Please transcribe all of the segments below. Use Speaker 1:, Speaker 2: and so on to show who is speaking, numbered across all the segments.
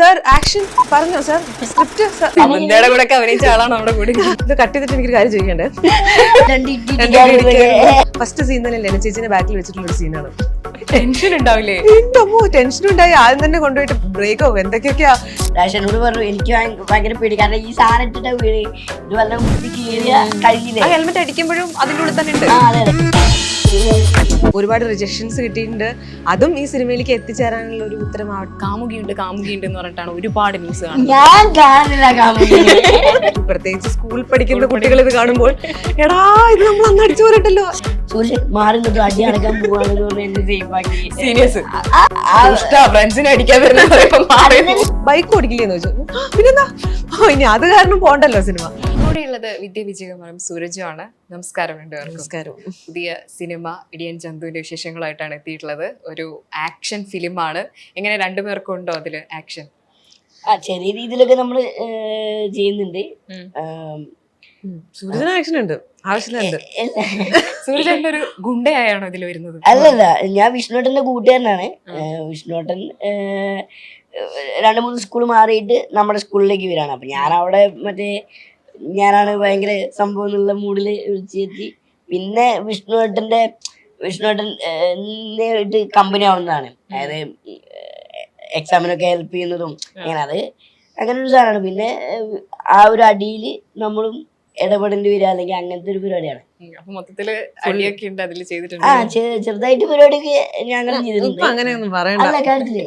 Speaker 1: Sir action പറഞ്ഞോ sir script
Speaker 2: അമന്തയുടെ കൂടെ ഒക്കെ അഭിനയിച്ച ആളാണ് നമ്മുടെ കൂടെ.
Speaker 1: ഇത് കട്ട് ചെയ്തിട്ട് എനിക്ക് കാര്യം ചോദിക്കണ്ടേ? ഫസ്റ്റ് സീൻ തന്നെ ലെന ചേച്ചിന്റെ ബാക്കിൽ വെച്ചിട്ടുള്ള ഒരു സീനാണ്
Speaker 2: ടെൻഷൻ ഉണ്ടാവില്ലേ?
Speaker 1: എന്തോ ടെൻഷൻ ഉണ്ടായി. ആദ്യം തന്നെ കൊണ്ടുപോയിട്ട് ബ്രേക്കോ എന്തൊക്കെയൊക്കെയാ?
Speaker 3: രാഷനോട് പറഞ്ഞു എനിക്ക് ഭയങ്ക- ഭയങ്കര പേടി. കാരണം ഈ സാധനം ഇട്ടിട്ട് വീട് ഇത് വല്ല കീറിയ കഴിഞ്ഞില്ലേ
Speaker 2: ഹെൽമെറ്റ് അടിക്കുമ്പോഴും അതിന്റെ ഉള്ളിൽ തന്നെ ഉണ്ട്.
Speaker 1: ഒരുപാട് റിജക്ഷൻസ് കിട്ടിയിട്ടുണ്ട്. അതും ഈ സിനിമയിലേക്ക് എത്തിച്ചേരാനുള്ള ഒരു ഉത്തരമാവട്ടെ.
Speaker 2: കാമുകിയുണ്ട് കാമുകിയുണ്ട് എന്ന് പറഞ്ഞിട്ടാണ് ഒരുപാട് ന്യൂസ് കാണുന്നത്.
Speaker 1: പ്രത്യേകിച്ച് സ്കൂളിൽ പഠിക്കുന്ന കുട്ടികൾ ഇത് കാണുമ്പോൾ എടാ ഇത് നമ്മൾ അന്ന് അടിച്ചു പോരട്ടല്ലോ.
Speaker 3: അടി അടക്കാൻ
Speaker 2: ഫ്രണ്ട്സിനെ അടിക്കാൻ
Speaker 1: ബൈക്ക് ഓടിക്കില്ലെന്ന് ചോദിച്ചു "ആ, പിന്നെന്താ? ഓ, ഇനി അത് കാരണം പോണ്ടല്ലോ സിനിമ.
Speaker 2: കൂടെയുള്ളത് വിദ്യ വിജയകുമാരം സൂരജു ആണ്. നമസ്കാരം രണ്ടുപേർക്കും.
Speaker 1: നമസ്കാരം.
Speaker 2: പുതിയ സിനിമ ഇടിയൻ ജന്തുവിന്റെ വിശേഷങ്ങളായിട്ടാണ് എത്തിയിട്ടുള്ളത്. ഒരു ആക്ഷൻ ഫിലിമാണ്. എങ്ങനെ രണ്ടുപേർക്കും ഉണ്ടോ അതിൽ ആക്ഷൻ?
Speaker 3: ആ, ചെറിയ രീതിയിലൊക്കെ നമ്മൾ ചെയ്യുന്നുണ്ട്.
Speaker 1: ആക്ഷൻ ഉണ്ട് ആവശ്യമുണ്ട്.
Speaker 2: ഒരു ഗുണ്ടയായാണോ ഇതിൽ വരുന്നത്.
Speaker 3: അല്ലല്ല ഞാൻ വിഷ്ണുട്ടന്റെ കൂട്ടുകാരനാണ്. വിഷ്ണുട്ടൻ രണ്ടു മൂന്ന് സ്കൂൾ മാറിയിട്ട് നമ്മുടെ സ്കൂളിലേക്ക് വരാണ്. അപ്പൊ ഞാൻ അവിടെ മറ്റേ ഞാനാണ് ഭയങ്കര സംഭവം എന്നുള്ള മൂഡിൽ വിളിച്ചെത്തി. പിന്നെ വിഷ്ണുട്ടന്റെ വിഷ്ണുട്ടൻ കമ്പനി ആവുന്നതാണ്. അതായത് എക്സാമിനൊക്കെ ഹെൽപ്പ് ചെയ്യുന്നതും അങ്ങനെ അത് അങ്ങനെ ഒരു സാധനമാണ്. പിന്നെ ആ ഒരു അടിയിൽ നമ്മളും ഇടപെടേണ്ടി വരിക അല്ലെങ്കിൽ അങ്ങനത്തെ ഒരു പരിപാടിയാണ്.
Speaker 2: മൊത്തത്തിൽ അടിയൊക്കെ ഉണ്ട് അതിൽ ചെയ്തിട്ടുണ്ട്.
Speaker 3: ആ ചെറുതായിട്ട് പരിപാടിയൊക്കെ ഞങ്ങൾ ചെയ്തിട്ടുണ്ട്.
Speaker 1: അങ്ങനെയൊന്നും പറയണ്ട.
Speaker 3: അല്ല കാര്യത്തിൽ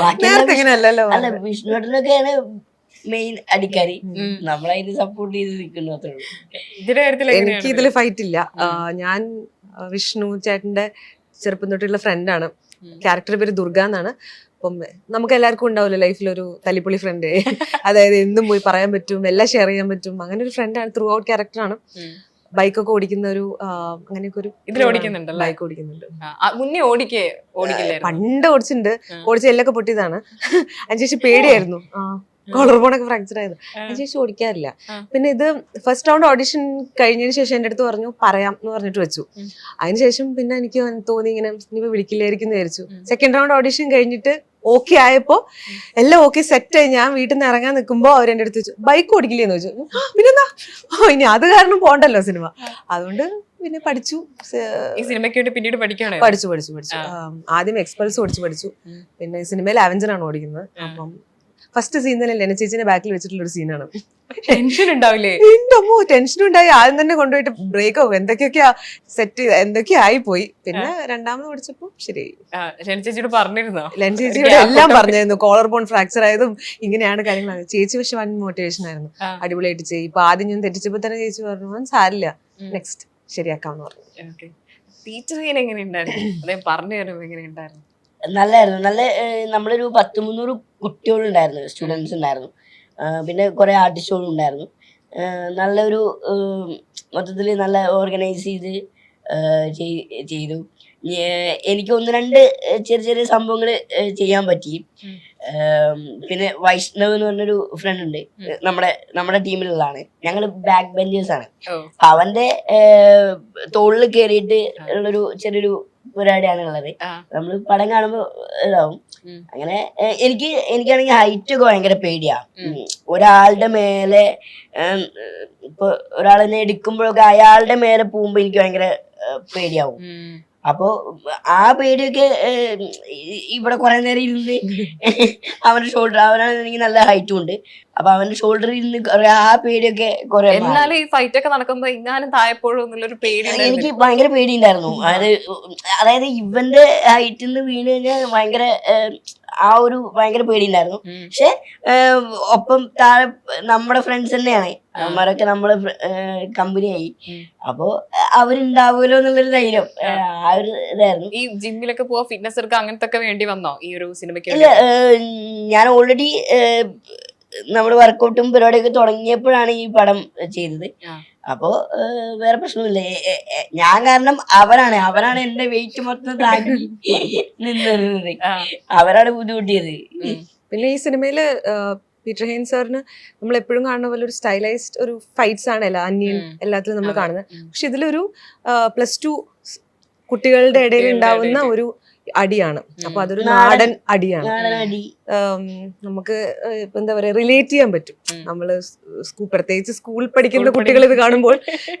Speaker 3: ബാക്കി
Speaker 1: നേരത്തെ ഇങ്ങനെ അല്ലല്ലോ
Speaker 3: അല്ല വിഷ്ണുട്ടനൊക്കെയാണ് മെയിൻ അടിക്കാരി. നമ്മളതിന് സപ്പോർട്ട് ചെയ്ത് നിൽക്കുന്നു അത്രേ ഉള്ളൂ.
Speaker 2: ഇതിന്റെ കാര്യത്തിൽ
Speaker 1: എനിക്ക് ഇതിൽ ഫൈറ്റ് ഇല്ല. ഞാൻ വിഷ്ണു ചേട്ടന്റെ ചെറുപ്പം തൊട്ടുള്ള ഫ്രണ്ടാണ്. ക്യാരക്ടർ പേര് ദുർഗ എന്നാണ്. അപ്പം നമുക്ക് എല്ലാവർക്കും ഉണ്ടാവില്ല ലൈഫിൽ ഒരു തല്ലിപ്പൊളി ഫ്രണ്ട് അതായത് എന്നും പോയി പറയാൻ പറ്റും എല്ലാം ഷെയർ ചെയ്യാൻ പറ്റും. അങ്ങനെ ഒരു ഫ്രണ്ടാണ് ത്രൂ ഔട്ട് ക്യാരക്ടർ
Speaker 2: ആണ്.
Speaker 1: ബൈക്കൊക്കെ ഓടിക്കുന്ന ഒരു അങ്ങനെയൊക്കെ ഒരു
Speaker 2: ഇതിൽ ഓടിക്കുന്നുണ്ടല്ലേ?
Speaker 1: ബൈക്ക് ഓടിക്കുന്നുണ്ട്
Speaker 2: മുന്നേ ഓടിക്കേ ഓടിക്കില്ലായിരുന്നു?
Speaker 1: പണ്ട് ഓടിച്ചിട്ടുണ്ട്. ഓടിച്ച എല്ലൊക്കെ പൊട്ടിയതാണ്. അതിനുശേഷം പേടിയായിരുന്നു. ആ. കോളർ ബോണൊക്കെ ഫ്രാക്ചർ ആയത്. അതിനുശേഷം ഓടിക്കാറില്ല. പിന്നെ ഇത് ഫസ്റ്റ് റൗണ്ട് ഓഡിഷൻ കഴിഞ്ഞതിന് ശേഷം എന്റെ അടുത്ത് പറഞ്ഞു പറയാം എന്ന് പറഞ്ഞിട്ട് വെച്ചു. അതിനുശേഷം പിന്നെ എനിക്ക് തോന്നി ഇങ്ങനെ ഇനിയിപ്പോ വിളിക്കില്ലായിരിക്കും എന്ന് വിചാരിച്ചു. സെക്കൻഡ് റൗണ്ട് ഓഡിഷൻ കഴിഞ്ഞിട്ട് ഓക്കെ ആയപ്പോ എല്ലാം ഓക്കെ സെറ്റ് ആയി. ഞാൻ വീട്ടിൽ നിന്ന് ഇറങ്ങാൻ നിൽക്കുമ്പോൾ അവർ എന്റെ അടുത്ത് വെച്ചു ബൈക്ക് ഓടിക്കില്ലേന്ന് വെച്ചു പിന്നെ പിന്നെന്താ? ഓ ഇനി അത് കാരണം പോണ്ടല്ലോ സിനിമ. അതുകൊണ്ട് പിന്നെ പഠിച്ചു.
Speaker 2: ഈ സിനിമയ്ക്ക് വേണ്ടി പിന്നീട് പഠിക്കാണ്
Speaker 1: പഠിച്ചു പഠിച്ചു പഠിച്ചു. ആദ്യം എക്സ്പൾസ് ഓടിച്ചു പഠിച്ചു. പിന്നെ സിനിമയിൽ അവഞ്ചറാണ് ഓടിക്കുന്നത്. അപ്പം ഫസ്റ്റ് സീൻ തന്നെ ലെന ചേച്ചിന്റെ ബാക്കിൽ വെച്ചിട്ടുള്ള ഒരു സീനാണ്
Speaker 2: ടെൻഷൻ ഉണ്ടാവില്ലേ?
Speaker 1: എന്റെ ടെൻഷൻ ഉണ്ടായി. ആദ്യം തന്നെ കൊണ്ടുപോയിട്ട് ബ്രേക്ക് ആവും. എന്തൊക്കെയൊക്കെയാ സെറ്റ് എന്തൊക്കെയോ ആയി പോയി പിന്നെ രണ്ടാമത് പഠിച്ചപ്പോ
Speaker 2: ശരി. ചേച്ചിയോട് പറഞ്ഞിരുന്നോ?
Speaker 1: ലെൻ ചേച്ചിയോട് എല്ലാം പറഞ്ഞായിരുന്നു കോളർ ബോൺ ഫ്രാക്ചർ ആയതും ഇങ്ങനെയാണ് കാര്യങ്ങൾ ചേച്ചി പക്ഷെ വൺ മോട്ടിവേഷൻ ആയിരുന്നു. അടിപൊളിയായിട്ട് ചെയ്യും ഇപ്പൊ ആദ്യം ഞാൻ തെറ്റിച്ചപ്പോ തന്നെ ചേച്ചി പറഞ്ഞു "ആ, സാരില്ല. നെക്സ്റ്റ് ശരിയാക്കാമെന്ന് പറഞ്ഞു.
Speaker 2: ടീച്ചർ സീൻ എങ്ങനെയുണ്ടായിരുന്നു അതെ പറഞ്ഞു തരുമ്പോ എങ്ങനെയുണ്ടായിരുന്നു
Speaker 3: നല്ലായിരുന്നു. നല്ല നമ്മളൊരു പത്ത് മുന്നൂറ് കുട്ടികളുണ്ടായിരുന്നു സ്റ്റുഡൻസ് ഉണ്ടായിരുന്നു. പിന്നെ കുറേ ആർട്ടിസ്റ്റുകളും ഉണ്ടായിരുന്നു. നല്ലൊരു മൊത്തത്തിൽ നല്ല ഓർഗനൈസ് ചെയ്ത് ചെയ്തു. എനിക്ക് ഒന്ന് രണ്ട് ചെറിയ ചെറിയ സംഭവങ്ങൾ ചെയ്യാൻ പറ്റി. പിന്നെ വൈഷ്ണവ് എന്ന് പറഞ്ഞൊരു ഫ്രണ്ട് ഉണ്ട്. നമ്മുടെ നമ്മുടെ ടീമിലുള്ളതാണ്. ഞങ്ങൾ ബാക്ക് ബെഞ്ചേഴ്സ് ആണ് അവന്റെ തോളിൽ കയറിയിട്ട് ഉള്ളൊരു ചെറിയൊരു പരിപാടിയാണ് ഉള്ളത്. നമ്മൾ പടം കാണുമ്പോ ഇതാവും. അങ്ങനെ എനിക്ക് എനിക്കാണെങ്കിൽ ഹൈറ്റ് ഒക്കെ ഭയങ്കര പേടിയാ. ഒരാളുടെ മേലെ ഇപ്പൊ ഒരാളെന്നെ എടുക്കുമ്പോഴൊക്കെ അയാളുടെ മേലെ പോകുമ്പോ എനിക്ക് ഭയങ്കര പേടിയാവും.
Speaker 2: ഉം.
Speaker 3: അപ്പോ ആ പേടിയൊക്കെ ഇവിടെ കുറെ നേരം ഇരുന്ന് അവന്റെ ഷോൾഡർ അവനാണെങ്കിൽ നല്ല ഹൈറ്റും ഉണ്ട് അപ്പൊ അവന്റെ ഷോൾഡറിൽ ഇരുന്ന് കുറെ ആ പേടിയൊക്കെ കുറെ.
Speaker 2: എന്നാലും ഈ ഫൈറ്റ് ഒക്കെ നടക്കുമ്പോ ഇങ്ങാനും താഴെപ്പോഴും എന്നുള്ളൊരു പേടി.
Speaker 3: എനിക്ക് ഭയങ്കര പേടിയുണ്ടായിരുന്നു അതായത് അതായത് ഇവന്റെ ഹൈറ്റിൽ നിന്ന് വീണ് കഴിഞ്ഞാൽ ഭയങ്കര ആ ഒരു ഭയങ്കര
Speaker 2: പേടിയില്ലായിരുന്നു.
Speaker 3: പക്ഷെ ഒപ്പം താഴെ നമ്മുടെ ഫ്രണ്ട്സ് തന്നെയാണ്. അവന്മാരൊക്കെ നമ്മളെ കമ്പനിയായി
Speaker 2: ആയി.
Speaker 3: അപ്പോ അവരുണ്ടാവുമല്ലോ എന്നുള്ളൊരു ധൈര്യം ആ. ഒരു ഇതായിരുന്നു.
Speaker 2: ഈ ജിമ്മിലൊക്കെ പോവാ ഫിറ്റ്നസ് എടുക്കുക അങ്ങനത്തെ ഒക്കെ വേണ്ടി വന്നോ? ഈ ഒരു സിനിമയ്ക്ക്
Speaker 3: ഇല്ല ഞാൻ ഓൾറെഡി നമ്മുടെ വർക്കൗട്ടും പരിപാടിയൊക്കെ തുടങ്ങിയപ്പോഴാണ് ഈ പടം ചെയ്തത്.
Speaker 2: ആ.
Speaker 3: അപ്പോ വേറെ പ്രശ്നമില്ല ഞാൻ കാരണം അവരാണ്. അവരാണ് എന്റെ വെയിറ്റ് മൊത്തം താങ്ങി നിന്നത്.
Speaker 2: ആ.
Speaker 3: അവരാണ് ബുദ്ധിമുട്ടിയത്.
Speaker 1: പിന്നെ ഈ സിനിമയിൽ പീറ്റർ ഹെയിൻ സാറിന് നമ്മൾ എപ്പോഴും കാണുന്ന പോലെ ഒരു സ്റ്റൈലൈസ്ഡ് ഒരു ഫൈറ്റ്സ് ആണ് എല്ലാ അന്യൻ എല്ലാത്തിലും നമ്മൾ കാണുന്നത്. പക്ഷെ ഇതിലൊരു പ്ലസ് ടു കുട്ടികളുടെ ഇടയിൽ ഉണ്ടാവുന്ന ഒരു അടിയാണ്. അപ്പൊ അതൊരു
Speaker 3: നാടൻ-
Speaker 1: അടിയാണ്. നമുക്ക് ഇപ്പൊ എന്താ പറയാ റിലേറ്റ് ചെയ്യാൻ പറ്റും. നമ്മൾ സ്കൂൾ പ്രത്യേകിച്ച് സ്കൂൾ പഠിക്കുന്ന കുട്ടികൾ ഇത് കാണുമ്പോൾ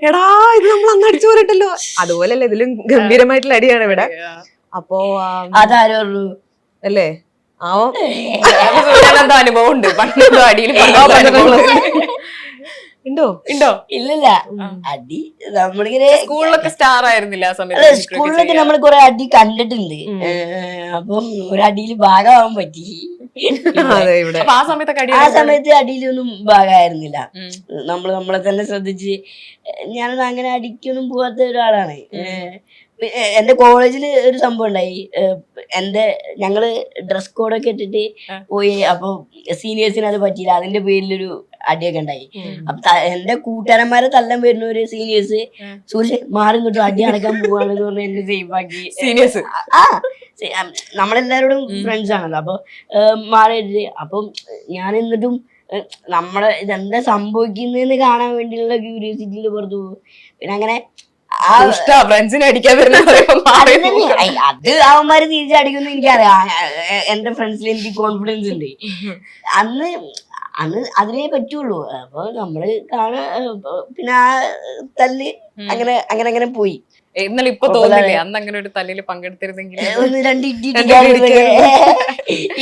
Speaker 1: എടാ ഇത് നമ്മൾ അന്ന് അടിച്ചു പോരട്ടല്ലോ. അതുപോലല്ലേ ഇതിലും ഗംഭീരമായിട്ടുള്ള അടിയാണ് ഇവിടെ. അപ്പോ അല്ലേ? ആവോ?
Speaker 2: അനുഭവം ഉണ്ട്. പണ്ട് അടിയിൽ
Speaker 1: ഉണ്ടോ?
Speaker 2: ഉണ്ടോ?
Speaker 3: ഇല്ലല്ല. അടി നമ്മളിങ്ങനെ
Speaker 2: സ്കൂളിലൊക്കെ സ്റ്റാർ ആയിരുന്നില്ല ആ സമയത്ത്
Speaker 3: സ്കൂളിലൊക്കെ നമ്മൾ കുറെ അടി കണ്ടിട്ടുണ്ട്. അപ്പൊ ഒരു അടിയിൽ ഭാഗമാവാൻ പറ്റി.
Speaker 2: ആ സമയത്ത്
Speaker 3: ആ സമയത്ത് അടിയിലൊന്നും ഭാഗമായിരുന്നില്ല. നമ്മൾ നമ്മളെ തന്നെ ശ്രദ്ധിച്ച് ഞാനൊന്നും അങ്ങനെ അടിക്കൊന്നും പോവാത്ത ഒരാളാണ്. എന്റെ കോളേജിൽ ഒരു സംഭവം ഉണ്ടായി. എന്റെ ഞങ്ങൾ ഡ്രസ് കോഡൊക്കെ ഇട്ടിട്ട്. പോയി. അപ്പൊ സീനിയേഴ്സിന് അത് പറ്റിയില്ല. അതിന്റെ പേരിലൊരു അടിയൊക്കെ ഉണ്ടായി. അപ്പൊ എന്റെ കൂട്ടുകാരന്മാരെ തല്ലം വരുന്ന ഒരു സീനിയേഴ്സ്. സൂര്യ മാറി കിട്ടും. അടി അടക്കാൻ പോവാണെന്ന് പറഞ്ഞ് എന്നെ സേഫ് ആക്കി.
Speaker 2: സീനിയേഴ്സ്
Speaker 3: ആ നമ്മളെല്ലാരോടും ഫ്രണ്ട്സ് ആണല്ലോ. അപ്പൊ മാറിയിട്ട് അപ്പം ഞാൻ എന്നിട്ടും നമ്മളെ ഇതെന്താ സംഭവിക്കുന്നതെന്ന് കാണാൻ വേണ്ടിയുള്ള ക്യൂരിയോസിറ്റിയിൽ പുറത്തു പോകും. പിന്നെ അങ്ങനെ
Speaker 2: ഫ്രണ്ട്സിനെ അടിക്കാൻ
Speaker 3: അത് അവന്മാര് തിരിച്ചടിക്കുന്നു എനിക്കറിയാം. എന്റെ ഫ്രണ്ട്സിൽ എനിക്ക് കോൺഫിഡൻസ് ഉണ്ട്. അന്ന് അന്ന് അതിനേ പറ്റുള്ളൂ. അപ്പൊ നമ്മൾ കാണാ പിന്നെ ആ തല്ല് അങ്ങനെ അങ്ങനെ അങ്ങനെ പോയി.
Speaker 2: എന്നാലും ഇപ്പൊ തോന്നില്ലേ? അന്ന് അങ്ങനെ ഒരു തലയിൽ പങ്കെടുത്തിരുന്നെങ്കിൽ
Speaker 3: ഒന്ന് രണ്ട്.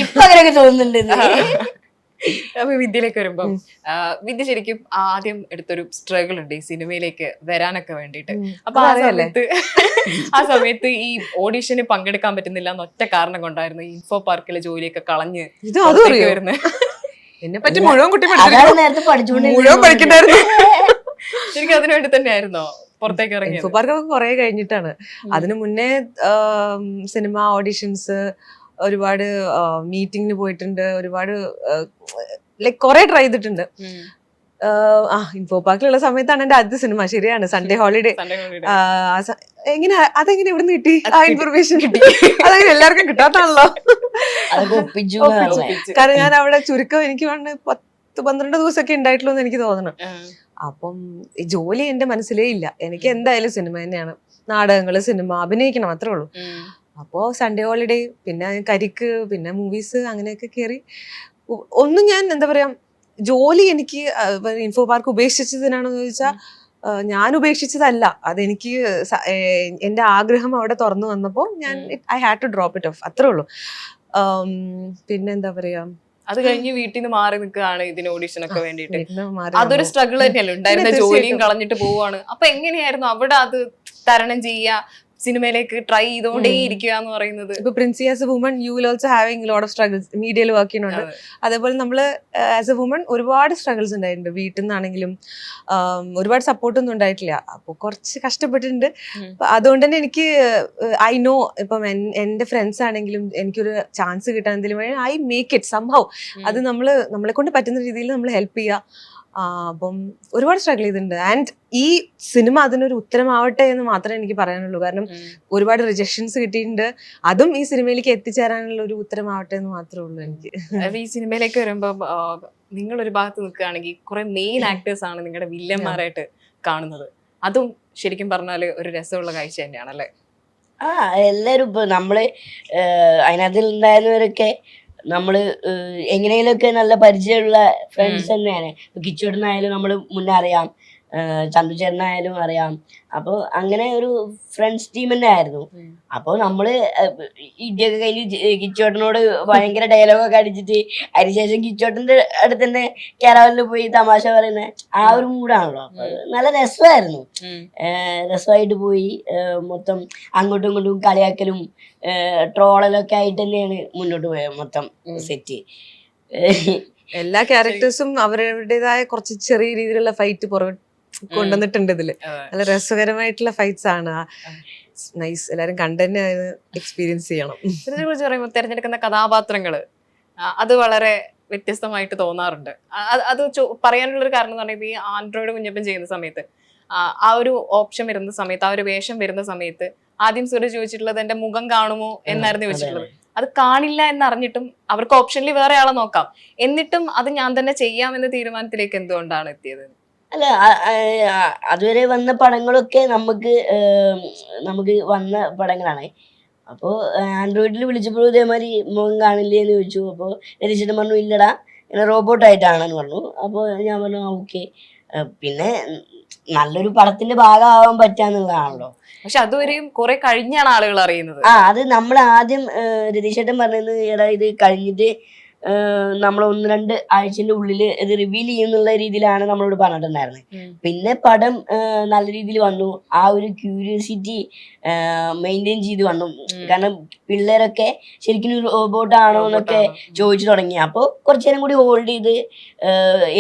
Speaker 3: ഇപ്പൊ അങ്ങനെയൊക്കെ തോന്നുന്നുണ്ട്.
Speaker 2: അപ്പൊ വിദ്യയിലേക്ക് വരുമ്പോ വിദ്യ ശരിക്കും ആദ്യം എടുത്തൊരു സ്ട്രഗിൾ ഉണ്ട് ഈ സിനിമയിലേക്ക് വരാനൊക്കെ വേണ്ടിയിട്ട്. അപ്പൊ ആ സമയത്ത് ആ സമയത്ത് ഈ ഓഡീഷന് പങ്കെടുക്കാൻ പറ്റുന്നില്ല എന്ന ഒറ്റ കാരണം കൊണ്ടായിരുന്നു ഇൻഫോ പാർക്കിലെ ജോലിയൊക്കെ കളഞ്ഞ് വരുന്നത്
Speaker 1: എന്നെ പറ്റി മുഴുവൻ കുട്ടി മുഴുവൻ പഠിക്കണ്ടായിരുന്നു
Speaker 2: ശരിക്കും അതിനു വേണ്ടി തന്നെയായിരുന്നു? പുറത്തേക്ക് ഇറങ്ങി
Speaker 1: ഇൻഫോ പാർക്കൊക്കെ കുറെ കഴിഞ്ഞിട്ടാണ്. അതിനു മുന്നേ സിനിമ ഓഡിഷൻസ് ഒരുപാട് മീറ്റിംഗിന് പോയിട്ടുണ്ട്. ഒരുപാട് ലൈക് കുറെ ട്രൈ ചെയ്തിട്ടുണ്ട്. ആ ഇൻഫോ പാർക്കിലുള്ള സമയത്താണ് എന്റെ ആദ്യത്തെ സിനിമ. ശരിയാണ്. Sunday holiday. എങ്ങനെ അതെങ്ങനെ ഇവിടെ കിട്ടി? ആ ഇൻഫർമേഷൻ കിട്ടി. അതെങ്ങനെ എല്ലാവർക്കും കിട്ടാത്താണല്ലോ. കാരണം ഞാൻ അവിടെ ചുരുക്കം എനിക്ക് വേണ്ട പത്ത് പന്ത്രണ്ട് ദിവസമൊക്കെ ഉണ്ടായിട്ടുള്ളൂ എന്ന് എനിക്ക് തോന്നണം. അപ്പം ജോലി എന്റെ മനസ്സിലേ ഇല്ല. എനിക്ക് എന്തായാലും സിനിമ തന്നെയാണ്. നാടകങ്ങൾ സിനിമ അഭിനയിക്കണം അത്രേ ഉള്ളൂ. അപ്പോൾ സൺഡേ ഹോളിഡേ പിന്നെ കരിക്ക് പിന്നെ മൂവീസ് അങ്ങനെയൊക്കെ കയറി ഒന്നും ഞാൻ എന്താ പറയുക ജോലി എനിക്ക് ഇൻഫോ പാർക്ക് ഉപേക്ഷിച്ചതിനാണെന്ന് ചോദിച്ചാൽ ഞാൻ ഉപേക്ഷിച്ചതല്ല. അതെനിക്ക് എന്റെ ആഗ്രഹം അവിടെ തുറന്നു വന്നപ്പോൾ ഞാൻ I had to drop it off അത്രേ ഉള്ളൂ. പിന്നെന്താ പിന്നെ എന്താ പറയാ?
Speaker 2: അത് കഴിഞ്ഞ് വീട്ടിൽ നിന്ന് മാറി നിൽക്കുകയാണ് ഇതിന് ഓഡിഷൻ ഒക്കെ വേണ്ടിയിട്ട്. അതൊരു സ്ട്രഗിൾ തന്നെയല്ലേ? ഉണ്ടായിരുന്ന ജോലിയും കളഞ്ഞിട്ട് പോവാണ്. അപ്പൊ എങ്ങനെയായിരുന്നു അവിടെ അത് തരണം ചെയ്യുക? സിനിമയിലേക്ക് ട്രൈ ചെയ്തുകൊണ്ടേ ഇരിക്കുക എന്ന് പറയുന്നത്.
Speaker 1: ഇപ്പൊ Princy as a woman you will also having load of struggles മീഡിയയിൽ വർക്ക് ചെയ്യുന്നുണ്ട്. അതേപോലെ നമ്മൾ ആസ് എ വുമൺ ഒരുപാട് സ്ട്രഗിൾസ് ഉണ്ടായിട്ടുണ്ട്. വീട്ടിൽ നിന്നാണെങ്കിലും ഒരുപാട് സപ്പോർട്ടൊന്നും ഉണ്ടായിട്ടില്ല. അപ്പോൾ കുറച്ച് കഷ്ടപ്പെട്ടിട്ടുണ്ട്. അതുകൊണ്ട് തന്നെ എനിക്ക് ഐ നോ ഇപ്പം എന്റെ എന്റെ ഫ്രണ്ട്സ് ആണെങ്കിലും എനിക്കൊരു ചാൻസ് കിട്ടാൻ എന്തെങ്കിലും ഐ മേക്ക് ഇറ്റ് സംഭവം അത് നമ്മൾ നമ്മളെ കൊണ്ട് പറ്റുന്ന രീതിയിൽ നമ്മൾ ഹെൽപ്പ് ചെയ്യുക. അപ്പം ഒരുപാട് സ്ട്രഗിൾ ചെയ്തിട്ടുണ്ട്. ആൻഡ് ഈ സിനിമ അതിനൊരു ഉത്തരമാവട്ടെ എന്ന് മാത്രമേ എനിക്ക് പറയാനുള്ളൂ. കാരണം
Speaker 2: ഒരുപാട്
Speaker 1: റിജക്ഷൻസ് കിട്ടിയിട്ടുണ്ട്. അതും ഈ സിനിമയിലേക്ക് എത്തിച്ചേരാനുള്ള ഒരു ഉത്തരമാവട്ടെ എന്ന് മാത്രമേ ഉള്ളൂ എനിക്ക്.
Speaker 2: അപ്പൊ ഈ സിനിമയിലേക്ക് വരുമ്പോ നിങ്ങൾ ഒരു ഭാഗത്ത് നിൽക്കുകയാണെങ്കിൽ കുറെ മെയിൻ ആക്ടേഴ്സ് ആണ് നിങ്ങളുടെ വില്ലന്മാരായിട്ട് കാണുന്നത്. അതും ശരിക്കും പറഞ്ഞാൽ ഒരു രസമുള്ള കാഴ്ച തന്നെയാണ് അല്ലെ
Speaker 3: ആ എല്ലാരും ഇപ്പൊ നമ്മൾ അതിനകത്തിൽ ഉണ്ടായിരുന്നവരൊക്കെ നമ്മൾ എങ്ങനെയെങ്കിലുമൊക്കെ എങ്ങനെയൊക്കെ നല്ല പരിചയമുള്ള ഫ്രണ്ട്സ് തന്നെയാണ്. ഇപ്പൊ കിച്ചോടനായാലും നമ്മൾ മുന്നേ അറിയാം ഏഹ്, ചന്തുചേട്ടനായാലും അറിയാം. അപ്പൊ അങ്ങനെ ഒരു ഫ്രണ്ട്സ് ടീം തന്നെ ആയിരുന്നു.
Speaker 2: ഉം.
Speaker 3: അപ്പൊ നമ്മൾ ഏഹ്, ഇടിയൊക്കെ കഴിഞ്ഞ് കിച്ചോട്ടനോട് ഭയങ്കര ഡയലോഗൊക്കെ അടിച്ചിട്ട് അതിനുശേഷം കിച്ചോട്ടന്റെ അടുത്ത് തന്നെ കേരളത്തിൽ പോയി തമാശ പറയുന്ന ആ ഒരു മൂഡാണല്ലോ നല്ല രസമായിരുന്നു. രസമായിട്ട് പോയി. മൊത്തം അങ്ങോട്ടും ഇങ്ങോട്ടും കളിയാക്കലും ട്രോളലൊക്കെ ആയിട്ട് തന്നെയാണ് മുന്നോട്ട് പോയത് മൊത്തം സെറ്റ്
Speaker 1: എല്ലാ ക്യാരക്ടേഴ്സും അവരുടേതായ കുറച്ച് ചെറിയ രീതിയിലുള്ള ഫൈറ്റ് പുറകെ കൊണ്ടുവന്നിട്ടുണ്ട് ഇതിൽ. നല്ല രസകരമായിട്ടുള്ള ഫൈറ്റ്സ് ആണ്. നൈസ് എല്ലാരും കണ്ടന്നെ എക്സ്പീരിയൻസ് ചെയ്യണം.
Speaker 2: ഇതിനെ കുറിച്ച് പറയുമ്പോൾ തിരഞ്ഞെടുക്കുന്ന കഥാപാത്രങ്ങൾ അത് വളരെ വ്യത്യസ്തമായിട്ട് തോന്നാറുണ്ട്. അത് പറയാനുള്ളൊരു പറയാനുള്ള ഒരു കാരണം എന്ന് പറയുമ്പോൾ ഈ ആൻഡ്രോയിഡ് കുഞ്ഞപ്പൻ ചെയ്യുന്ന സമയത്ത് ആ, ഒരു ഓപ്ഷൻ വരുന്ന സമയത്ത് ആ ഒരു വേഷം വരുന്ന സമയത്ത് ആദ്യം സൂര്യ ചോദിച്ചിട്ടുള്ളത് എന്റെ മുഖം കാണുമോ? എന്നായിരുന്നു ചോദിച്ചിട്ടുള്ളത്. അത്. കാണില്ല എന്നറിഞ്ഞിട്ടും അവർക്ക് ഓപ്ഷനിൽ വേറെ ആളെ നോക്കാം. എന്നിട്ടും അത് ഞാൻ തന്നെ ചെയ്യാം എന്ന തീരുമാനത്തിലേക്ക് എന്തുകൊണ്ടാണ് എത്തിയത്?
Speaker 3: അല്ല അതുവരെ വന്ന പടങ്ങളൊക്കെ നമുക്ക് നമുക്ക് വന്ന പടങ്ങളാണ്. അപ്പോൾ ആൻഡ്രോയിഡിൽ വിളിച്ചപ്പോൾ ഇതേമാതിരി മുഖം കാണില്ലേ എന്ന് ചോദിച്ചു. അപ്പോൾ രതീശേട്ടൻ പറഞ്ഞു ഇല്ലടാ ഇങ്ങനെ റോബോട്ടായിട്ടാണെന്ന് പറഞ്ഞു. അപ്പോൾ ഞാൻ പറഞ്ഞു ഓക്കെ. പിന്നെ നല്ലൊരു പടത്തിന്റെ ഭാഗമാവാൻ പറ്റാന്നുള്ളതാണല്ലോ.
Speaker 2: പക്ഷെ അതുവരെയും കുറെ കഴിഞ്ഞാണ് ആളുകൾ അറിയുന്നത്.
Speaker 3: ആ അത് നമ്മൾ ആദ്യം രതീശേട്ടൻ പറഞ്ഞത് എടാ ഇത് കഴിഞ്ഞിട്ട് നമ്മൾ ഒന്ന് രണ്ട് ആഴ്ചന്റെ ഉള്ളിൽ ഇത് റിവീൽ ചെയ്യുന്നുള്ള രീതിയിലാണ് നമ്മളോട് പറഞ്ഞിട്ടുണ്ടായിരുന്നത്. പിന്നെ പടം നല്ല രീതിയിൽ വന്നു. ആ ഒരു ക്യൂരിയോസിറ്റി മെയിന്റെയിൻ ചെയ്ത് വന്നു. കാരണം പിള്ളേരൊക്കെ ശരിക്കും റോബോട്ട് ആണോ എന്നൊക്കെ ചോദിച്ചു തുടങ്ങി. അപ്പോൾ കുറച്ചു നേരം കൂടി ഹോൾഡ് ചെയ്ത്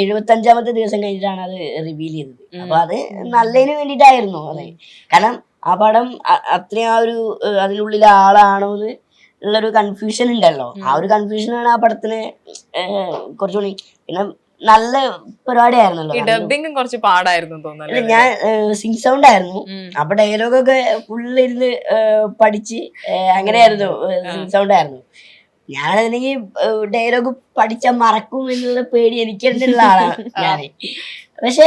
Speaker 3: എഴുപത്തി അഞ്ചാമത്തെ ദിവസം കഴിഞ്ഞിട്ടാണ് അത് റിവീൽ ചെയ്തത്. അപ്പൊ അത് നല്ലതിന് വേണ്ടിയിട്ടായിരുന്നു. അതെ. കാരണം ആ പടം അത്രയും ആ ഒരു അതിനുള്ളിൽ അതിനുള്ളിലെ ആളാണോ എന്ന് ഉള്ളൊരു കൺഫ്യൂഷൻ ഉണ്ടല്ലോ. ആ ഒരു കൺഫ്യൂഷനാണ് ആ പടത്തിന് കുറച്ചുകൂടി പിന്നെ നല്ല പരിപാടിയായിരുന്നല്ലോ.
Speaker 2: ഡബിങ്ങും കുറച്ച് പാടായിരുന്നു
Speaker 3: ഞാൻ സിംഗ് സൗണ്ട് ആയിരുന്നു.
Speaker 2: അപ്പൊ
Speaker 3: അപ്പൊ ഡയലോഗൊക്കെ ഫുള്ള് ഇരുന്ന് പഠിച്ച് അങ്ങനെയായിരുന്നു സിംഗ് സൗണ്ട് ആയിരുന്നു. ഞാനതിനെങ്കിൽ ഡയലോഗ് പഠിച്ചാൽ മറക്കും എന്നുള്ള പേടി എനിക്കുള്ള ആളാണ് ഞാൻ പക്ഷെ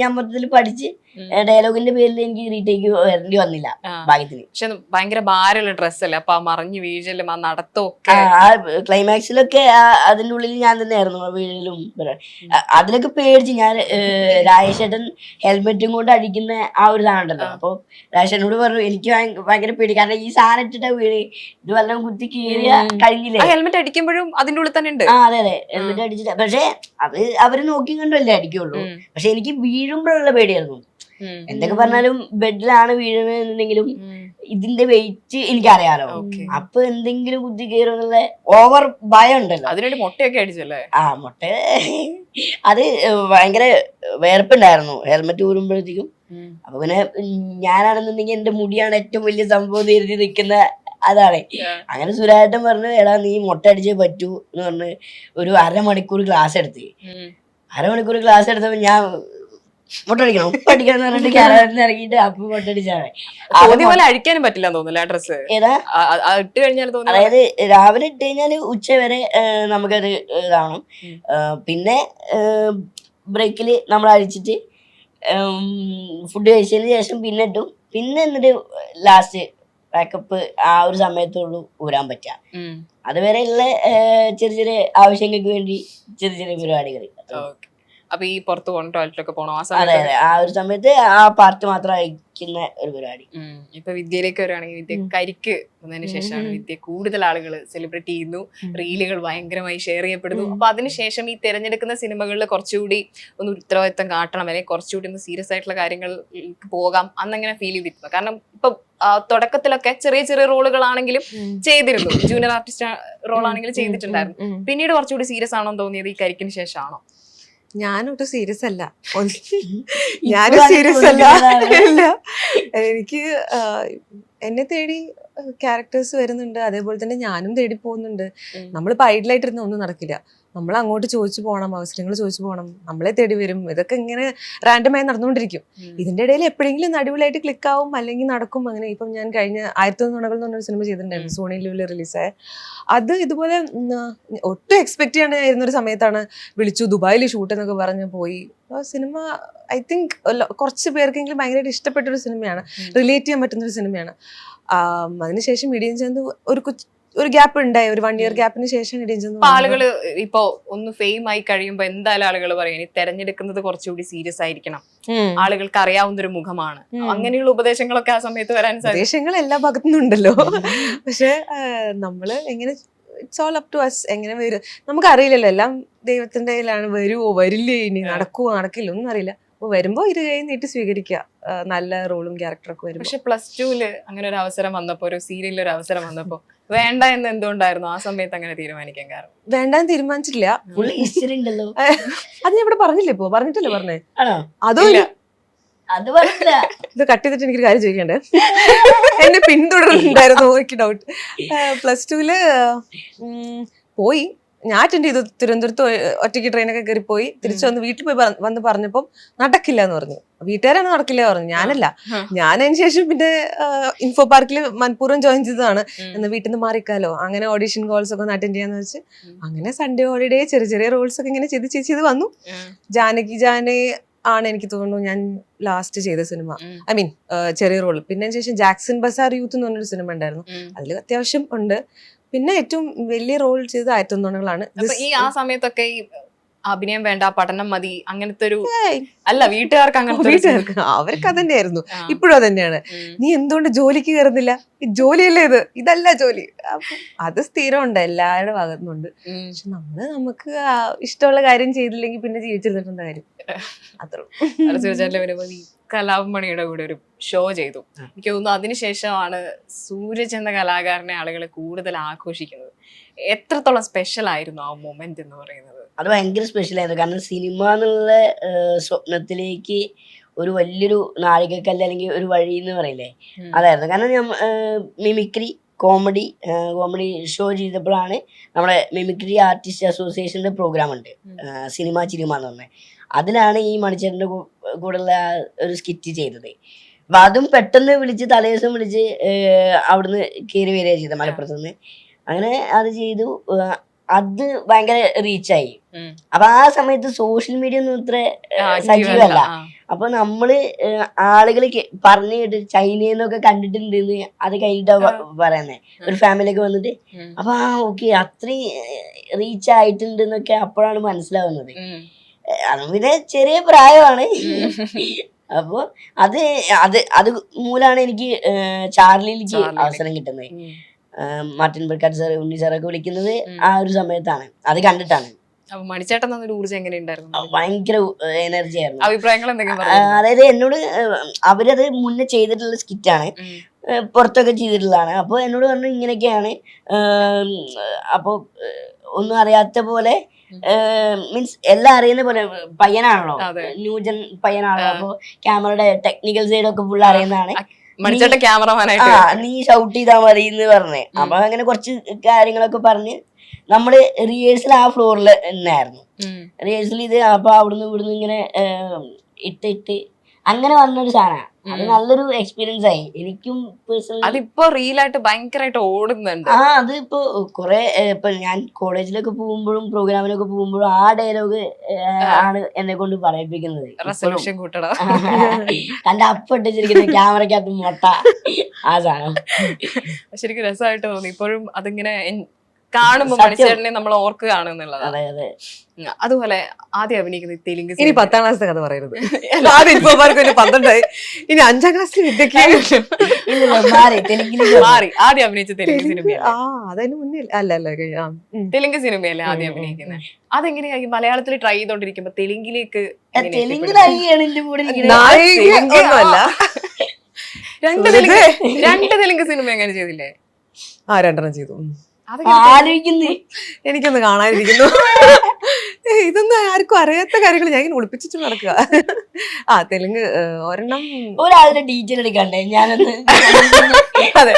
Speaker 3: ഞാൻ മൊത്തത്തിൽ പഠിച്ച്. ഡയലോഗിന്റെ പേരിൽ എനിക്ക് റീടേക്ക് വരേണ്ടി വന്നില്ല. ഭാഗ്യത്തിന്.
Speaker 2: പക്ഷെ ഭയങ്കര ഭാരമുള്ള ഡ്രസ്സല്ലേ? അപ്പൊ ആ മറിഞ്ഞു വീഴലും ആ നടത്തമൊക്കെ.
Speaker 3: ആ, ക്ലൈമാക്സിലൊക്കെ അതിന്റെ ഉള്ളിൽ ഞാൻ തന്നെയായിരുന്നു വീഴലും അതിലൊക്കെ പേടിച്ച് ഞാൻ രാജേഷേട്ടൻ ഹെൽമെറ്റും കൊണ്ട് അടിക്കുന്ന ആ ഒരു ഉണ്ടല്ലോ. അപ്പൊ രാജേഷനോട് പറഞ്ഞു എനിക്ക് ഭയങ്ക- ഭയങ്കര പേടി. കാരണം ഈ സാധനം ഇട്ടിട്ട് വീട് ഇത് വല്ലതും കുത്തി കീറിയ കഴിഞ്ഞില്ലേ?
Speaker 2: ആ ഹെൽമെറ്റ് അടിക്കുമ്പോഴും അതിന്റെ ഉള്ളിൽ തന്നെ ഉണ്ട്?
Speaker 3: ആ അതെ അതെ. ഹെൽമെറ്റ് അടിച്ചിട്ട്. പക്ഷെ അത് അവർ നോക്കി കണ്ടല്ലേ അടിക്കുള്ളൂ. പക്ഷെ എനിക്ക് വീഴുമ്പോഴുള്ള പേടിയായിരുന്നു. എന്തൊക്കെ പറഞ്ഞാലും ബെഡിലാണ് വീഴുന്നതെന്നുണ്ടെങ്കിലും ഇതിന്റെ വെയിറ്റ് എനിക്കറിയാലോ. അപ്പൊ എന്തെങ്കിലും ബുദ്ധി കയറുന്നുള്ള ഓവർ ഭയം ഉണ്ടല്ലോ.
Speaker 2: അതിനുവേണ്ടി മുട്ടയൊക്കെ അടിച്ചല്ലേ
Speaker 3: ആ മുട്ട. അത് ഭയങ്കര വേർപ്പുണ്ടായിരുന്നു. ഹെൽമെറ്റ് ഊരുമ്പോഴത്തേക്കും. അപ്പൊ പിന്നെ ഞാനാണെന്നുണ്ടെങ്കിൽ എന്റെ മുടിയാണ് ഏറ്റവും വലിയ സംഭവം നേരിട്ട് നിൽക്കുന്ന അതാണ്. അങ്ങനെ സുരാട്ടൻ പറഞ്ഞു എടാ നീ മുട്ട അടിച്ചേ പറ്റൂ എന്ന് പറഞ്ഞ് ഒരു അരമണിക്കൂർ ക്ലാസ് എടുത്ത്. അരമണിക്കൂർ ക്ലാസ് എടുത്തപ്പോ ഞാൻ അടിക്കണം എന്ന് പറഞ്ഞിട്ട് ക്യാരറ്റിന് ഇറങ്ങിയിട്ട് അപ്പൊ മുട്ട അടിച്ചാണ്
Speaker 2: പോലെ അഴിക്കാനും പറ്റില്ല തോന്നില്ല ഡ്രസ്
Speaker 3: ഏതാ?
Speaker 2: ഇട്ട് കഴിഞ്ഞാൽ
Speaker 3: അതായത് രാവിലെ ഇട്ട് കഴിഞ്ഞാൽ ഉച്ച വരെ നമുക്കത് ഇതാവണം പിന്നെ ബ്രേക്കിൽ നമ്മൾ അഴിച്ചിട്ട് ഫുഡ് കഴിച്ചതിന് ശേഷം പിന്നെ ഇട്ടും പിന്നെ എന്നിട്ട് ലാസ്റ്റ് പാക്കപ്പ് ആ ഒരു സമയത്തുള്ളൂ ഊരാൻ പറ്റുക.
Speaker 2: അതുവരെ
Speaker 3: അതുവരെയുള്ള ചെറിയ ചെറിയ ആവശ്യങ്ങൾക്ക് വേണ്ടി ചെറിയ ചെറിയ പരിപാടികൾ.
Speaker 2: അപ്പൊ ഈ പുറത്ത് പോകണം ടോയ്ലറ്റിലൊക്കെ പോകണം ആ
Speaker 3: അതെ
Speaker 2: സമയത്ത്?
Speaker 3: അതെ ആ ഒരു സമയത്ത് ആ പാർട്ട് മാത്രം അയക്കുന്ന ഒരു പരിപാടി.
Speaker 2: ഉം. ഇപ്പൊ വിദ്യയിലേക്ക് വരികയാണെങ്കിൽ വിദ്യ കരിക്ക് വന്നതിന് ശേഷമാണ് വിദ്യ കൂടുതൽ ആളുകൾ സെലിബ്രേറ്റ് ചെയ്യുന്നു. റീലുകൾ ഭയങ്കരമായി ഷെയർ ചെയ്യപ്പെടുന്നു. അപ്പൊ അതിനുശേഷം ഈ തിരഞ്ഞെടുക്കുന്ന സിനിമകളിൽ കുറച്ചുകൂടി ഒന്ന് ഉത്തരവാദിത്തം കാട്ടണം. അല്ലെങ്കിൽ കുറച്ചുകൂടി ഒന്ന് സീരിയസ് ആയിട്ടുള്ള കാര്യങ്ങളിലേക്ക് പോകാം അന്നങ്ങനെ ഫീൽ ചെയ്തിരുന്നു. കാരണം ഇപ്പൊ ആ, തുടക്കത്തിലൊക്കെ ചെറിയ ചെറിയ റോളുകളാണെങ്കിലും ചെയ്തിരുന്നു. ജൂനിയർ ആർട്ടിസ്റ്റ് റോൾ ആണെങ്കിലും ചെയ്തിട്ടുണ്ടായിരുന്നു. പിന്നീട് കുറച്ചുകൂടി സീരിയസ് ആണോ തോന്നിയത് ഈ കരിക്കിന് ശേഷമാണോ?
Speaker 1: ഞാനൊട്ട് സീരിയസ് അല്ല. ഞാനും സീരിയസ് അല്ല.
Speaker 3: അല്ല.
Speaker 1: ഇല്ല എനിക്ക് എന്നെ തേടി ക്യാരക്ടേഴ്സ് വരുന്നുണ്ട്. അതേപോലെ തന്നെ ഞാനും തേടി പോകുന്നുണ്ട്.
Speaker 2: നമ്മൾ
Speaker 1: നമ്മളിപ്പോൾ ഐഡിലായിട്ടിരുന്ന ഒന്നും നടക്കില്ല. നമ്മൾ അങ്ങോട്ട് ചോദിച്ചു പോകണം അവസരങ്ങൾ ചോദിച്ചു പോകണം നമ്മളെ തേടി വരും. ഇതൊക്കെ ഇങ്ങനെ റാൻഡമായി നടന്നുകൊണ്ടിരിക്കും. ഇതിന്റെ ഇടയിൽ എപ്പോഴെങ്കിലും അടിപൊളിയായിട്ട് ക്ലിക്ക് ആവും അല്ലെങ്കിൽ നടക്കും. അങ്ങനെ ഇപ്പം ഞാൻ കഴിഞ്ഞ ആയിരത്തി ഒന്ന് നുണകൾ എന്ന് പറഞ്ഞൊരു സിനിമ ചെയ്തിട്ടുണ്ടായിരുന്നു സോണി ലിവിൽ റിലീസായ അത് ഇതുപോലെ ഒട്ടും എക്സ്പെക്ട് ചെയ്യാണ്ടായിരുന്ന ഒരു സമയത്താണ് വിളിച്ചു ദുബായിൽ ഷൂട്ട് എന്നൊക്കെ പറഞ്ഞ് പോയി. സിനിമ ഐ തിങ്ക് കുറച്ച് പേർക്കെങ്കിലും ഭയങ്കരമായിട്ട് ഇഷ്ടപ്പെട്ടൊരു സിനിമയാണ് റിലേറ്റ് ചെയ്യാൻ പറ്റുന്ന ഒരു സിനിമയാണ് അതിനുശേഷം മീഡിയം ചന്ത് ഒരു കൊച്ച് ഒരു ഗ്യാപ്പ് ഉണ്ടായി. ഒരു വൺ ഇയർ ഗ്യാപ്പിന് ശേഷം ആളുകൾ
Speaker 2: ഇപ്പോ ഒന്ന് ഫെയിം ആയി കഴിയുമ്പോ എന്തായാലും ആളുകൾ പറയും ഇനി തെരഞ്ഞെടുക്കുന്നത് കുറച്ചുകൂടി സീരിയസ് ആയിരിക്കണം. ആളുകൾക്ക് അറിയാവുന്ന ഒരു മുഖമാണ് അങ്ങനെയുള്ള ഉപദേശങ്ങളൊക്കെ ആ സമയത്ത് വരാൻ
Speaker 1: ഉപദേശങ്ങൾ എല്ലാ ഭാഗത്തു നിന്നുണ്ടല്ലോ പക്ഷെ നമ്മൾ എങ്ങനെ it's all up to us എങ്ങനെ വരും? നമുക്ക് അറിയില്ലല്ലോ എല്ലാം ദൈവത്തിന്റെ കയ്യിലാണ്. വരുവോ വരില്ലേ? ഇനി നടക്കുവോ നടക്കില്ല? ഒന്നും അറിയില്ല. അപ്പൊ വരുമ്പോ ഇത് കൈ നീട്ടി സ്വീകരിക്കുക. നല്ല റോളും ക്യാരക്ടറൊക്കെ വരും
Speaker 2: പക്ഷെ പ്ലസ് ടുവിൽ അങ്ങനെ ഒരു അവസരം വന്നപ്പോ ഒരു സീരിയലിൽ ഒരു അവസരം വന്നപ്പോ വേണ്ട എന്ന് എന്തുകൊണ്ടായിരുന്നു ആ സമയത്ത് അങ്ങനെ തീരുമാനിക്കാൻ കാരണം?
Speaker 3: വേണ്ട എന്ന് തീരുമാനിച്ചിട്ടില്ല.
Speaker 1: അത് ഞാൻ ഇവിടെ പറഞ്ഞില്ലേ ഇപ്പോ? പറഞ്ഞിട്ടല്ലേ പറഞ്ഞേ? അതും
Speaker 3: പറഞ്ഞില്ല.
Speaker 1: ഇത് കട്ട് ചെയ്തിട്ട് എനിക്കൊരു കാര്യം ചോദിക്കണ്ടേ? എന്നെ പിന്തുടരുന്നുണ്ടായിരുന്നു എനിക്ക് ഡൗട്ട് പ്ലസ് ടുവിൽ പോയി. ഞാൻ അറ്റൻഡ് ചെയ്തു തിരുവനന്തപുരത്ത് ഒറ്റയ്ക്ക് ട്രെയിനൊക്കെ കയറി പോയി തിരിച്ചു വന്ന് വീട്ടിൽ പോയി വന്ന് പറഞ്ഞപ്പം നടക്കില്ല എന്ന് പറഞ്ഞു. വീട്ടുകാരാണ് നടക്കില്ല പറഞ്ഞു. ഞാനല്ല. ഞാൻ അതിന് ശേഷം പിന്നെ ഇൻഫോ പാർക്കിൽ മനഃപൂർവം ജോയിൻ ചെയ്തതാണ്. എന്ന് വീട്ടിൽ നിന്ന് മാറിക്കാലോ. അങ്ങനെ ഓഡിഷൻ കോൾസ് ഒക്കെ ഒന്ന് അറ്റൻഡ് ചെയ്യാന്ന് വെച്ച്. അങ്ങനെ സൺഡേ ഹോളിഡേ ചെറിയ ചെറിയ റോൾസ് ഒക്കെ ഇങ്ങനെ ചെയ്ത് ചെയ്ത് ചെയ്ത് വന്നു. ജാനകി ജാനെ ആണ് എനിക്ക് തോന്നുന്നു ഞാൻ ലാസ്റ്റ് ചെയ്ത സിനിമ ഐ മീൻ ചെറിയ റോൾ പിന്നെ ശേഷം ജാക്സൺ ബസാർ യൂത്ത് എന്ന് പറഞ്ഞൊരു സിനിമ ഉണ്ടായിരുന്നു. അതിൽ അത്യാവശ്യം ഉണ്ട്. പിന്നെ ഏറ്റവും വലിയ റോൾ ചെയ്തത് ആയിരത്തി
Speaker 2: തൊണ്ണൂറുകളാണ് ഈ ആ സമയത്തൊക്കെ ഈ അഭിനയം വേണ്ട പഠനം മതി അങ്ങനത്തെ ഒരു അല്ല വീട്ടുകാർക്ക് അങ്ങനത്തെ
Speaker 1: വീട്ടുകാർക്ക് അവർക്ക് അതന്നെയായിരുന്നു.
Speaker 2: ആ.
Speaker 1: ഇപ്പോഴും അതന്നെയാണ്.
Speaker 2: തന്നെയാണ്
Speaker 1: നീ എന്തുകൊണ്ട് ജോലിക്ക് കയറുന്നില്ല? ജോലിയല്ലേ ഇത്? ഇതല്ല ജോലി. അത് സ്ഥിരമുണ്ട് എല്ലാവരുടെ ഭാഗത്തുനിന്നുണ്ട്. പക്ഷെ നമ്മൾ നമുക്ക് ഇഷ്ടമുള്ള കാര്യം ചെയ്തില്ലെങ്കിൽ പിന്നെ ജീവിച്ചിരുന്നിട്ടുണ്ട് കാര്യം? അത്രേ
Speaker 2: കലാഭമണിയുടെ കൂടെ ഒരു ഷോ ചെയ്തു. എനിക്ക് തോന്നുന്നു അതിനുശേഷമാണ് സൂരജ് എന്ന കലാകാരനെ ആളുകൾ കൂടുതൽ ആഘോഷിക്കുന്നത്. എത്രത്തോളം സ്പെഷ്യൽ ആയിരുന്നു ആ മൊമെന്റ് എന്ന് പറയുന്നത്?
Speaker 3: അത് ഭയങ്കര സ്പെഷ്യൽ ആയിരുന്നു. കാരണം സിനിമ എന്നുള്ള സ്വപ്നത്തിലേക്ക് ഒരു വലിയൊരു നാഴികക്കല്ല് അല്ലെങ്കിൽ ഒരു വഴി എന്ന് പറയില്ലേ. അതായിരുന്നു. കാരണം ഞാൻ മിമിക്രി കോമഡി കോമഡി ഷോ ചെയ്തപ്പോഴാണ് നമ്മുടെ മിമിക്രി ആർട്ടിസ്റ്റ് അസോസിയേഷന്റെ പ്രോഗ്രാം ഉണ്ട്. സിനിമ ചിനിമ എന്ന് പറഞ്ഞത് അതിലാണ് ഈ മണിച്ചേട്ടന്റെ കൂടെയുള്ള ഒരു സ്കിറ്റ് ചെയ്തത്. അപ്പം അതും പെട്ടെന്ന് വിളിച്ച് തലേദിവസം വിളിച്ച് അവിടുന്ന് കയറി വരിക ചെയ്തത് മലപ്പുറത്ത് നിന്ന് അങ്ങനെ അത് ചെയ്തു. അത് ഭയങ്കര റീച്ചായി
Speaker 2: ആയി.
Speaker 3: അപ്പൊ ആ സമയത്ത് സോഷ്യൽ മീഡിയ ഒന്നും ഇത്ര
Speaker 2: സജീവല്ല.
Speaker 3: സജീവമല്ല. അപ്പൊ നമ്മൾ ആളുകൾ പറഞ്ഞു കേട്ട് ചൈനയിൽ നിന്നൊക്കെ കണ്ടിട്ടുണ്ടെന്ന് അത് കഴിഞ്ഞിട്ടാ പറയുന്നത് ഒരു ഫാമിലിയൊക്കെ വന്നിട്ട്. അപ്പൊ ആ ഓക്കെ അത്രയും റീച്ച് ആയിട്ടുണ്ട് എന്നൊക്കെ അപ്പോഴാണ് മനസ്സിലാവുന്നത്. അത് പിന്നെ ചെറിയ പ്രായമാണ്. അപ്പൊ അത് അത് അത് മൂലാണ് എനിക്ക് ചാർലിയിലേക്ക്. അവസരം കിട്ടുന്നത്. മാർട്ടിൻ ബർക്കാട്ട് സാർ ഉണ്ണി സാറൊക്കെ വിളിക്കുന്നത് ആ ഒരു സമയത്താണ്. അത് കണ്ടിട്ടാണ്.
Speaker 2: അപ്പൊ മണിച്ചേട്ടൻ തന്നൊരു ഊർജം എങ്ങനെയുണ്ടായിരുന്നു?
Speaker 3: ഭയങ്കര എനർജി ആയിരുന്നു.
Speaker 2: അഭിപ്രായങ്ങൾ എന്തെങ്കിലും
Speaker 3: അതായത് എന്നോട് അവരത് മുന്നേ ചെയ്തിട്ടുള്ള സ്കിറ്റാണ്. ആണ് പുറത്തൊക്കെ ചെയ്തിട്ടുള്ളതാണ്. അപ്പോൾ എന്നോട് പറഞ്ഞു ഇങ്ങനെയൊക്കെയാണ്. അപ്പൊ അപ്പോൾ ഒന്നും അറിയാത്ത പോലെ മീൻസ് എല്ലാം അറിയുന്ന പോലെ പയ്യനാണല്ലോ. ന്യൂജൻ പയ്യനാണല്ലോ.
Speaker 2: അപ്പൊ
Speaker 3: അപ്പോൾ ക്യാമറയുടെ ടെക്നിക്കൽ സൈഡ് ഒക്കെ ഫുൾ അറിയുന്നതാണ്.
Speaker 2: മണിച്ചേട്ടൻ
Speaker 3: ആ
Speaker 2: ക്യാമറമാനായിട്ട്
Speaker 3: നീ ഷൗട്ട് ചെയ്താൽ മതി എന്ന് പറഞ്ഞ്. അപ്പൊ അങ്ങനെ കുറച്ച് കാര്യങ്ങളൊക്കെ പറഞ്ഞ് നമ്മൾ റിഹേഴ്സൽ ആ ഫ്ലോറിൽ തന്നെയായിരുന്നു. റിഹേഴ്സൽ ചെയ്ത് അപ്പൊ അവിടുന്ന് ഇവിടുന്ന് ഇങ്ങനെ ഇട്ട് ഇട്ട് അങ്ങനെ വന്നൊരു സാധനമാണ് അത് നല്ലൊരു എക്സ്പീരിയൻസ് ആയി. എനിക്കും പേഴ്സണലി
Speaker 2: അതിപ്പോ റീലായിട്ട് ഭയങ്കരമായിട്ട് ഓടുന്നുണ്ട്.
Speaker 3: ആ അതിപ്പോ കൊറേ ഇപ്പൊ ഞാൻ കോളേജിലൊക്കെ പോകുമ്പോഴും പ്രോഗ്രാമിലൊക്കെ പോകുമ്പോഴും ആ ഡയലോഗ് ആണ് എന്നെ കൊണ്ട് പറയിപ്പിക്കുന്നത്. തന്റെ
Speaker 2: റെസൊല്യൂഷൻ കൂട്ടടാ
Speaker 3: കണ്ട അപ്പൊ ഇട്ടിരിക്കുന്നത് ക്യാമറക്കകത്ത് മൊട്ട. ആ സാധനം.
Speaker 2: ശരിക്കും രസമായിട്ട് തോന്നി. ഇപ്പോഴും അതിങ്ങനെ കാണുമ്പോ. മണിച്ചേട്ടനെ നമ്മൾ ഓർക്കുകയാണ് എന്നുള്ളത്.
Speaker 3: അതെ അതെ.
Speaker 2: അതുപോലെ ആദ്യം അഭിനയിക്കുന്ന തെലുങ്ക്
Speaker 1: ഇനി
Speaker 2: സിനിമ.
Speaker 1: പത്താം ക്ലാസ്സിലെ കഥ പറയരുത്. ആദ്യം ഇപ്പൊ പിന്നെ പന്ത്രണ്ടായി. ഇനി അഞ്ചാം ക്ലാസ്സിൽ വിദ്യക്ക്
Speaker 3: മാറി.
Speaker 2: ആദ്യം അഭിനയിച്ച തെലുങ്ക്
Speaker 1: അതിന് മുന്നേ അല്ല അല്ല.
Speaker 2: തെലുങ്ക് സിനിമയല്ലേ ആദ്യം അഭിനയിക്കുന്നത് അതെങ്ങനെയാ ഈ മലയാളത്തിൽ ട്രൈ ചെയ്തോണ്ടിരിക്കുമ്പോ തെലുങ്കിലേക്ക് രണ്ട് തെലുങ്ക് രണ്ട് തെലുങ്ക് സിനിമ എങ്ങനെ ചെയ്തില്ലേ?
Speaker 1: ആ രണ്ടെണ്ണം ചെയ്തു.
Speaker 3: ആലോചിക്കുന്നേ.
Speaker 1: എനിക്കൊന്ന് കാണാനിരിക്കുന്നു ഇതൊന്നും ആർക്കും അറിയാത്ത കാര്യങ്ങൾ ഞാൻ ഇങ്ങനെ ഒളിപ്പിച്ചിട്ട് നടക്കുക. ആ തെലുങ്ക് ഒരെണ്ണം.
Speaker 3: ഒരാളുടെ ഡീറ്റെയിൽ എടുക്കണ്ടേ? ഞാനൊന്ന്
Speaker 1: അതെ.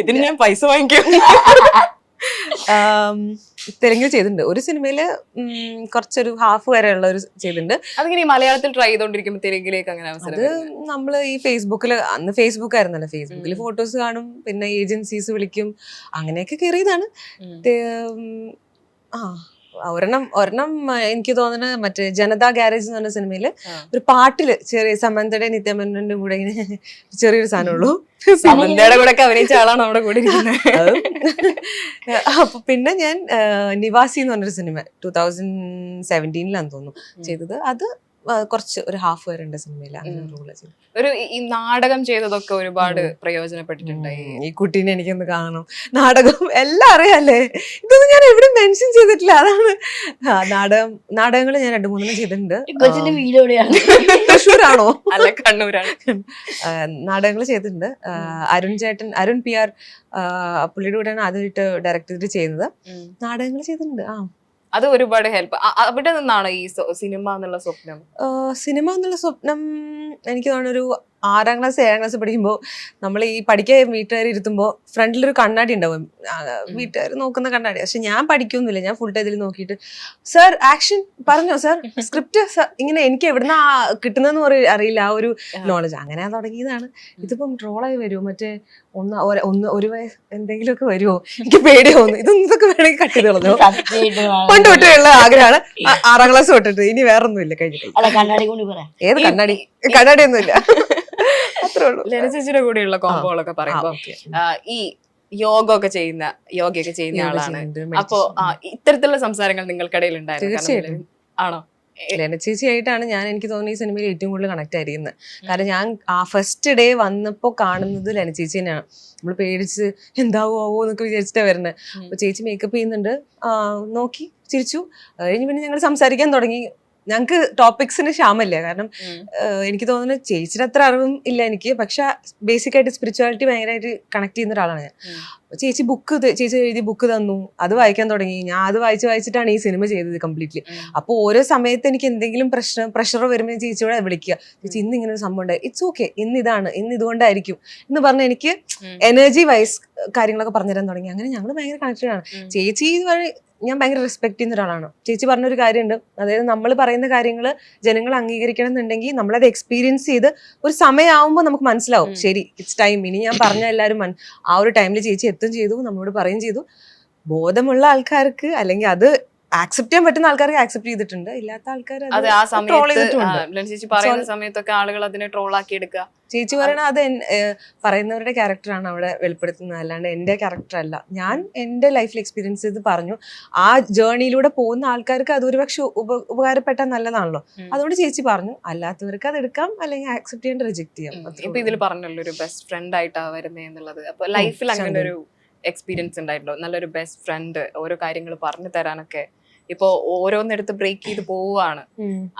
Speaker 2: ഇതിന് ഞാൻ പൈസ വാങ്ങിക്കും.
Speaker 1: തെലുങ്കിൽ ചെയ്തിട്ടുണ്ട്. ഒരു സിനിമയിൽ കുറച്ചൊരു ഹാഫ് വരെയുള്ള ഒരു ചെയ്തിട്ടുണ്ട്.
Speaker 2: അതിങ്ങനെ മലയാളത്തിൽ ട്രൈ ചെയ്തോണ്ടിരിക്കുമ്പോൾ തെലുങ്കിലേക്ക് അങ്ങനെ അവസരം
Speaker 1: അത്
Speaker 2: നമ്മൾ
Speaker 1: നമ്മൾ ഈ ഫേസ്ബുക്കിൽ അന്ന് ഫേസ്ബുക്ക് ആയിരുന്നല്ലോ. ഫേസ്ബുക്കിൽ. ഫോട്ടോസ് കാണും പിന്നെ ഏജൻസീസ് വിളിക്കും അങ്ങനെയൊക്കെ കയറിയതാണ് ആ ഒരെണ്ണം ഒരെണ്ണം എനിക്ക് തോന്നുന്നത് മറ്റേ ജനതാ ഗാരേജ് എന്ന് പറഞ്ഞ
Speaker 2: സിനിമയിൽ
Speaker 1: ഒരു പാട്ടിൽ ചെറിയ സമന്തയുടെ നിത്യമേനോന്റെ കൂടെ ഇങ്ങനെ ചെറിയൊരു സാധനമുള്ളൂ.
Speaker 2: സമന്തയുടെ കൂടെ ഒക്കെ അഭിനയിച്ച ആളാണ് അവിടെ കൂടെ ഇരിക്കുന്നത്.
Speaker 1: അപ്പൊ പിന്നെ ഞാൻ നിവാസി എന്ന് പറഞ്ഞൊരു സിനിമ ടൂ തൗസൻഡ് സെവന്റീനിലാന്ന് തോന്നുന്നു ചെയ്തത്. അത് കുറച്ച് ഒരു ഹാഫ് വരെ ഉണ്ട് സിനിമയിൽ അങ്ങനെ ചെയ്തു.
Speaker 2: ഒരു ഈ- നാടകം ചെയ്തതൊക്കെ ഒരുപാട് പ്രയോജനപ്പെട്ടിട്ടുണ്ടായി
Speaker 1: ഈ കുട്ടീനെ എനിക്കൊന്ന് കാണണം. നാടകം എല്ലാം അറിയാല്ലേ? ഇതൊന്നും ഞാൻ എവിടെ മെൻഷൻ ചെയ്തിട്ടില്ല. അതാണ്. നാടകം നാടകങ്ങൾ ഞാൻ രണ്ടു മൂന്നെണ്ണം ചെയ്തിട്ടുണ്ട്. തൃശ്ശൂരാണോ?
Speaker 2: അല്ല കണ്ണൂരാണ്.
Speaker 1: നാടകങ്ങൾ ചെയ്തിട്ടുണ്ട്. അരുൺ ചേട്ടൻ അരുൺ പി ആർ പുള്ളിയുടെ കൂടെയാണ് ആദ്യമായിട്ട് ഡയറക്ട് ചെയ്തിട്ട് ചെയ്യുന്നത്. നാടകങ്ങൾ ചെയ്തിട്ടുണ്ട്. ആ.
Speaker 2: അത് ഒരുപാട് ഹെൽപ്പ് അവിടെ നിന്നാണ് ഈ സിനിമ എന്നുള്ള സ്വപ്നം?
Speaker 1: സിനിമ എന്നുള്ള സ്വപ്നം എനിക്ക് തോന്നുന്നൊരു ആറാം ക്ലാസ് ഏഴാം ക്ലാസ് പഠിക്കുമ്പോൾ നമ്മൾ ഈ പഠിക്കാൻ വീട്ടുകാർ ഇരുത്തുമ്പോൾ ഫ്രണ്ടിലൊരു കണ്ണാടി ഉണ്ടാവും. വീട്ടുകാർ നോക്കുന്ന കണ്ണാടി. പക്ഷെ ഞാൻ പഠിക്കൊന്നുമില്ല. ഞാൻ ഫുൾ ടൈം ഇതിൽ നോക്കിയിട്ട് സർ ആക്ഷൻ പറഞ്ഞോ സർ സ്ക്രിപ്റ്റ് ഇങ്ങനെ എനിക്ക് എവിടുന്ന കിട്ടുന്നതെന്ന് പറയും അറിയില്ല. ആ ഒരു നോളജ് അങ്ങനെ തുടങ്ങിയതാണ്. ഇതിപ്പം ട്രോളായി വരുമോ മറ്റേ ഒന്ന് ഒന്ന് ഒരു വയസ്സ് എന്തെങ്കിലുമൊക്കെ വരുമോ എനിക്ക് പേടിയാവുന്നു ഇതൊന്നൊക്കെ വേണമെങ്കിൽ കട്ട് ചെയ്ത് കളഞ്ഞോ? പണ്ട് തൊട്ടുള്ള ആഗ്രഹമാണ്. ആറാം ക്ലാസ് തൊട്ടിട്ട്. ഇനി വേറൊന്നുമില്ല. കഴിഞ്ഞു കഴിഞ്ഞു.
Speaker 3: അല്ല കണ്ണാടി കൊണ്ട് പറയാം
Speaker 1: ഏത് കണ്ണാടി? കണ്ണാടി ഒന്നുമില്ല അത്രേ ഉള്ളൂ.
Speaker 2: ലന ചേച്ചിയുടെ കൂടെയുള്ള കോമ്പോകളൊക്കെ
Speaker 1: ആ,
Speaker 2: പറയുമ്പോ ഈ യോഗ ഒക്കെ ചെയ്യുന്ന യോഗയൊക്കെ ചെയ്യുന്ന ആളാണ്. അപ്പൊ ഇത്തരത്തിലുള്ള സംസാരങ്ങൾ നിങ്ങൾക്കിടയിൽ ഉണ്ടായിരുന്നു.
Speaker 1: തീർച്ചയായിട്ടും.
Speaker 2: ആണോ?
Speaker 1: ലെന ചേച്ചിയായിട്ടാണ് ഞാൻ എനിക്ക് തോന്നുന്നു ഈ സിനിമയിൽ ഏറ്റവും കൂടുതൽ കണക്ട് ആയിരിക്കുന്നത് കാരണം ഞാൻ ആ ഫസ്റ്റ് ഡേ വന്നപ്പോൾ കാണുന്നത് ലെന ചേച്ചി നമ്മൾ പേടിച്ച് എന്താവോ ആവോ എന്നൊക്കെ വിചാരിച്ചിട്ടാണ് വരുന്നത്. അപ്പൊ ചേച്ചി മേക്കപ്പ് ചെയ്യുന്നുണ്ട്. നോക്കി ചിരിച്ചു. കഴിഞ്ഞ് പിന്നെ ഞങ്ങൾ സംസാരിക്കാൻ തുടങ്ങി. ഞങ്ങൾക്ക് ടോപ്പിക്സിന് ക്ഷാമല്ലേ കാരണം എനിക്ക് തോന്നുന്നു ചേച്ചിയുടെ അത്ര അറിവും ഇല്ല എനിക്ക്. പക്ഷെ ബേസിക് ആയിട്ട് സ്പിരിച്വാലിറ്റി ഭയങ്കരമായിട്ട് കണക്ട് ചെയ്യുന്ന ഒരാളാണ് ഞാൻ. ചേച്ചി ബുക്ക് ചേച്ചി എഴുതി ബുക്ക് തന്നു. അത് വായിക്കാൻ തുടങ്ങി. ഞാൻ അത് വായിച്ച് വായിച്ചിട്ടാണ് ഈ സിനിമ ചെയ്തത് കംപ്ലീറ്റ്ലി
Speaker 2: അപ്പൊ
Speaker 1: അപ്പോൾ ഓരോ സമയത്ത് എനിക്ക് എന്തെങ്കിലും പ്രശ്നം പ്രഷർ വരുമ്പോൾ ചേച്ചിയോടെ വിളിക്കുക. ചേച്ചി ഇന്ന് ഇങ്ങനെ ഒരു സംഭവം ഉണ്ട്. ഇറ്റ്സ് ഓക്കെ ഇന്ന് ഇതാണ് ഇന്ന് ഇതുകൊണ്ടായിരിക്കും എന്ന് പറഞ്ഞ എനിക്ക് എനർജി വൈസ് കാര്യങ്ങളൊക്കെ പറഞ്ഞു തരാൻ തുടങ്ങി. അങ്ങനെ ഞങ്ങൾ ഭയങ്കര കണക്റ്റഡ് ആണ്. ചേച്ചി എന്ന് ഞാൻ ഭയങ്കര റെസ്പെക്ട് ചെയ്യുന്ന ഒരാളാണ്. ചേച്ചി പറഞ്ഞൊരു കാര്യമുണ്ട്. അതായത് നമ്മൾ പറയുന്ന കാര്യങ്ങൾ ജനങ്ങൾ അംഗീകരിക്കണം എന്നുണ്ടെങ്കിൽ നമ്മളത് എക്സ്പീരിയൻസ് ചെയ്ത് ഒരു സമയമാകുമ്പോൾ നമുക്ക് മനസ്സിലാവും. ശരി ഇറ്റ്സ് ടൈം ഇനി ഞാൻ പറഞ്ഞ എല്ലാവരും ആ ഒരു ടൈമിൽ ചേച്ചി എത്തും ചെയ്തു നമ്മളോട് പറയും ചെയ്തു. ബോധമുള്ള ആൾക്കാർക്ക് അല്ലെങ്കിൽ അത് ആക്സെപ്റ്റ് ചെയ്യാൻ പറ്റുന്ന ആൾക്കാർക്ക് ആക്സെപ്റ്റ് ചെയ്തിട്ടുണ്ട്. ഇല്ലാത്ത ആൾക്കാർ
Speaker 2: അതെ ആ
Speaker 1: troll
Speaker 2: സമയത്ത്
Speaker 1: ചെയ്തിട്ടുമുണ്ട്.
Speaker 2: ചേച്ചി പറയുന്ന സമയത്തൊക്കെ ആളുകൾ അതിനെ ട്രോളാക്കി എടുക്കുക.
Speaker 1: ചേച്ചി പറയണ അത് പറയുന്നവരുടെ ക്യാരക്ടറാണ് അവിടെ വെളിപ്പെടുത്തുന്നത്. അല്ലാണ്ട് എന്റെ ക്യാരക്ടർ അല്ല. ഞാൻ എന്റെ ലൈഫിൽ എക്സ്പീരിയൻസ് ചെയ്ത് പറഞ്ഞു. ആ ജേർണിയിലൂടെ പോകുന്ന ആൾക്കാർക്ക് അത് ഒരുപക്ഷെ ഉപ ഉപകാരപ്പെട്ടാൽ നല്ലതാണല്ലോ. അതുകൊണ്ട് ചേച്ചി പറഞ്ഞു അല്ലാത്തവർക്ക് അത് എടുക്കാം അല്ലെങ്കിൽ ആക്സെപ്റ്റ് ചെയ്യാൻ റിജക്ട് ചെയ്യാം.
Speaker 2: ഇപ്പൊ ഇതിൽ പറഞ്ഞല്ലോ ഒരു ബെസ്റ്റ് ഫ്രണ്ട് ആയിട്ടാ വരുന്നത് എന്നുള്ളത്. അപ്പൊ ലൈഫിൽ അങ്ങനെ ഒരു എക്സ്പീരിയൻസ് ഉണ്ടായിട്ടുണ്ടോ? നല്ലൊരു ബെസ്റ്റ് ഫ്രണ്ട് ഓരോ കാര്യങ്ങൾ പറഞ്ഞു തരാനൊക്കെ ഇപ്പൊ ഓരോന്നെടുത്ത് ബ്രേക്ക് ചെയ്ത് പോവുകയാണ്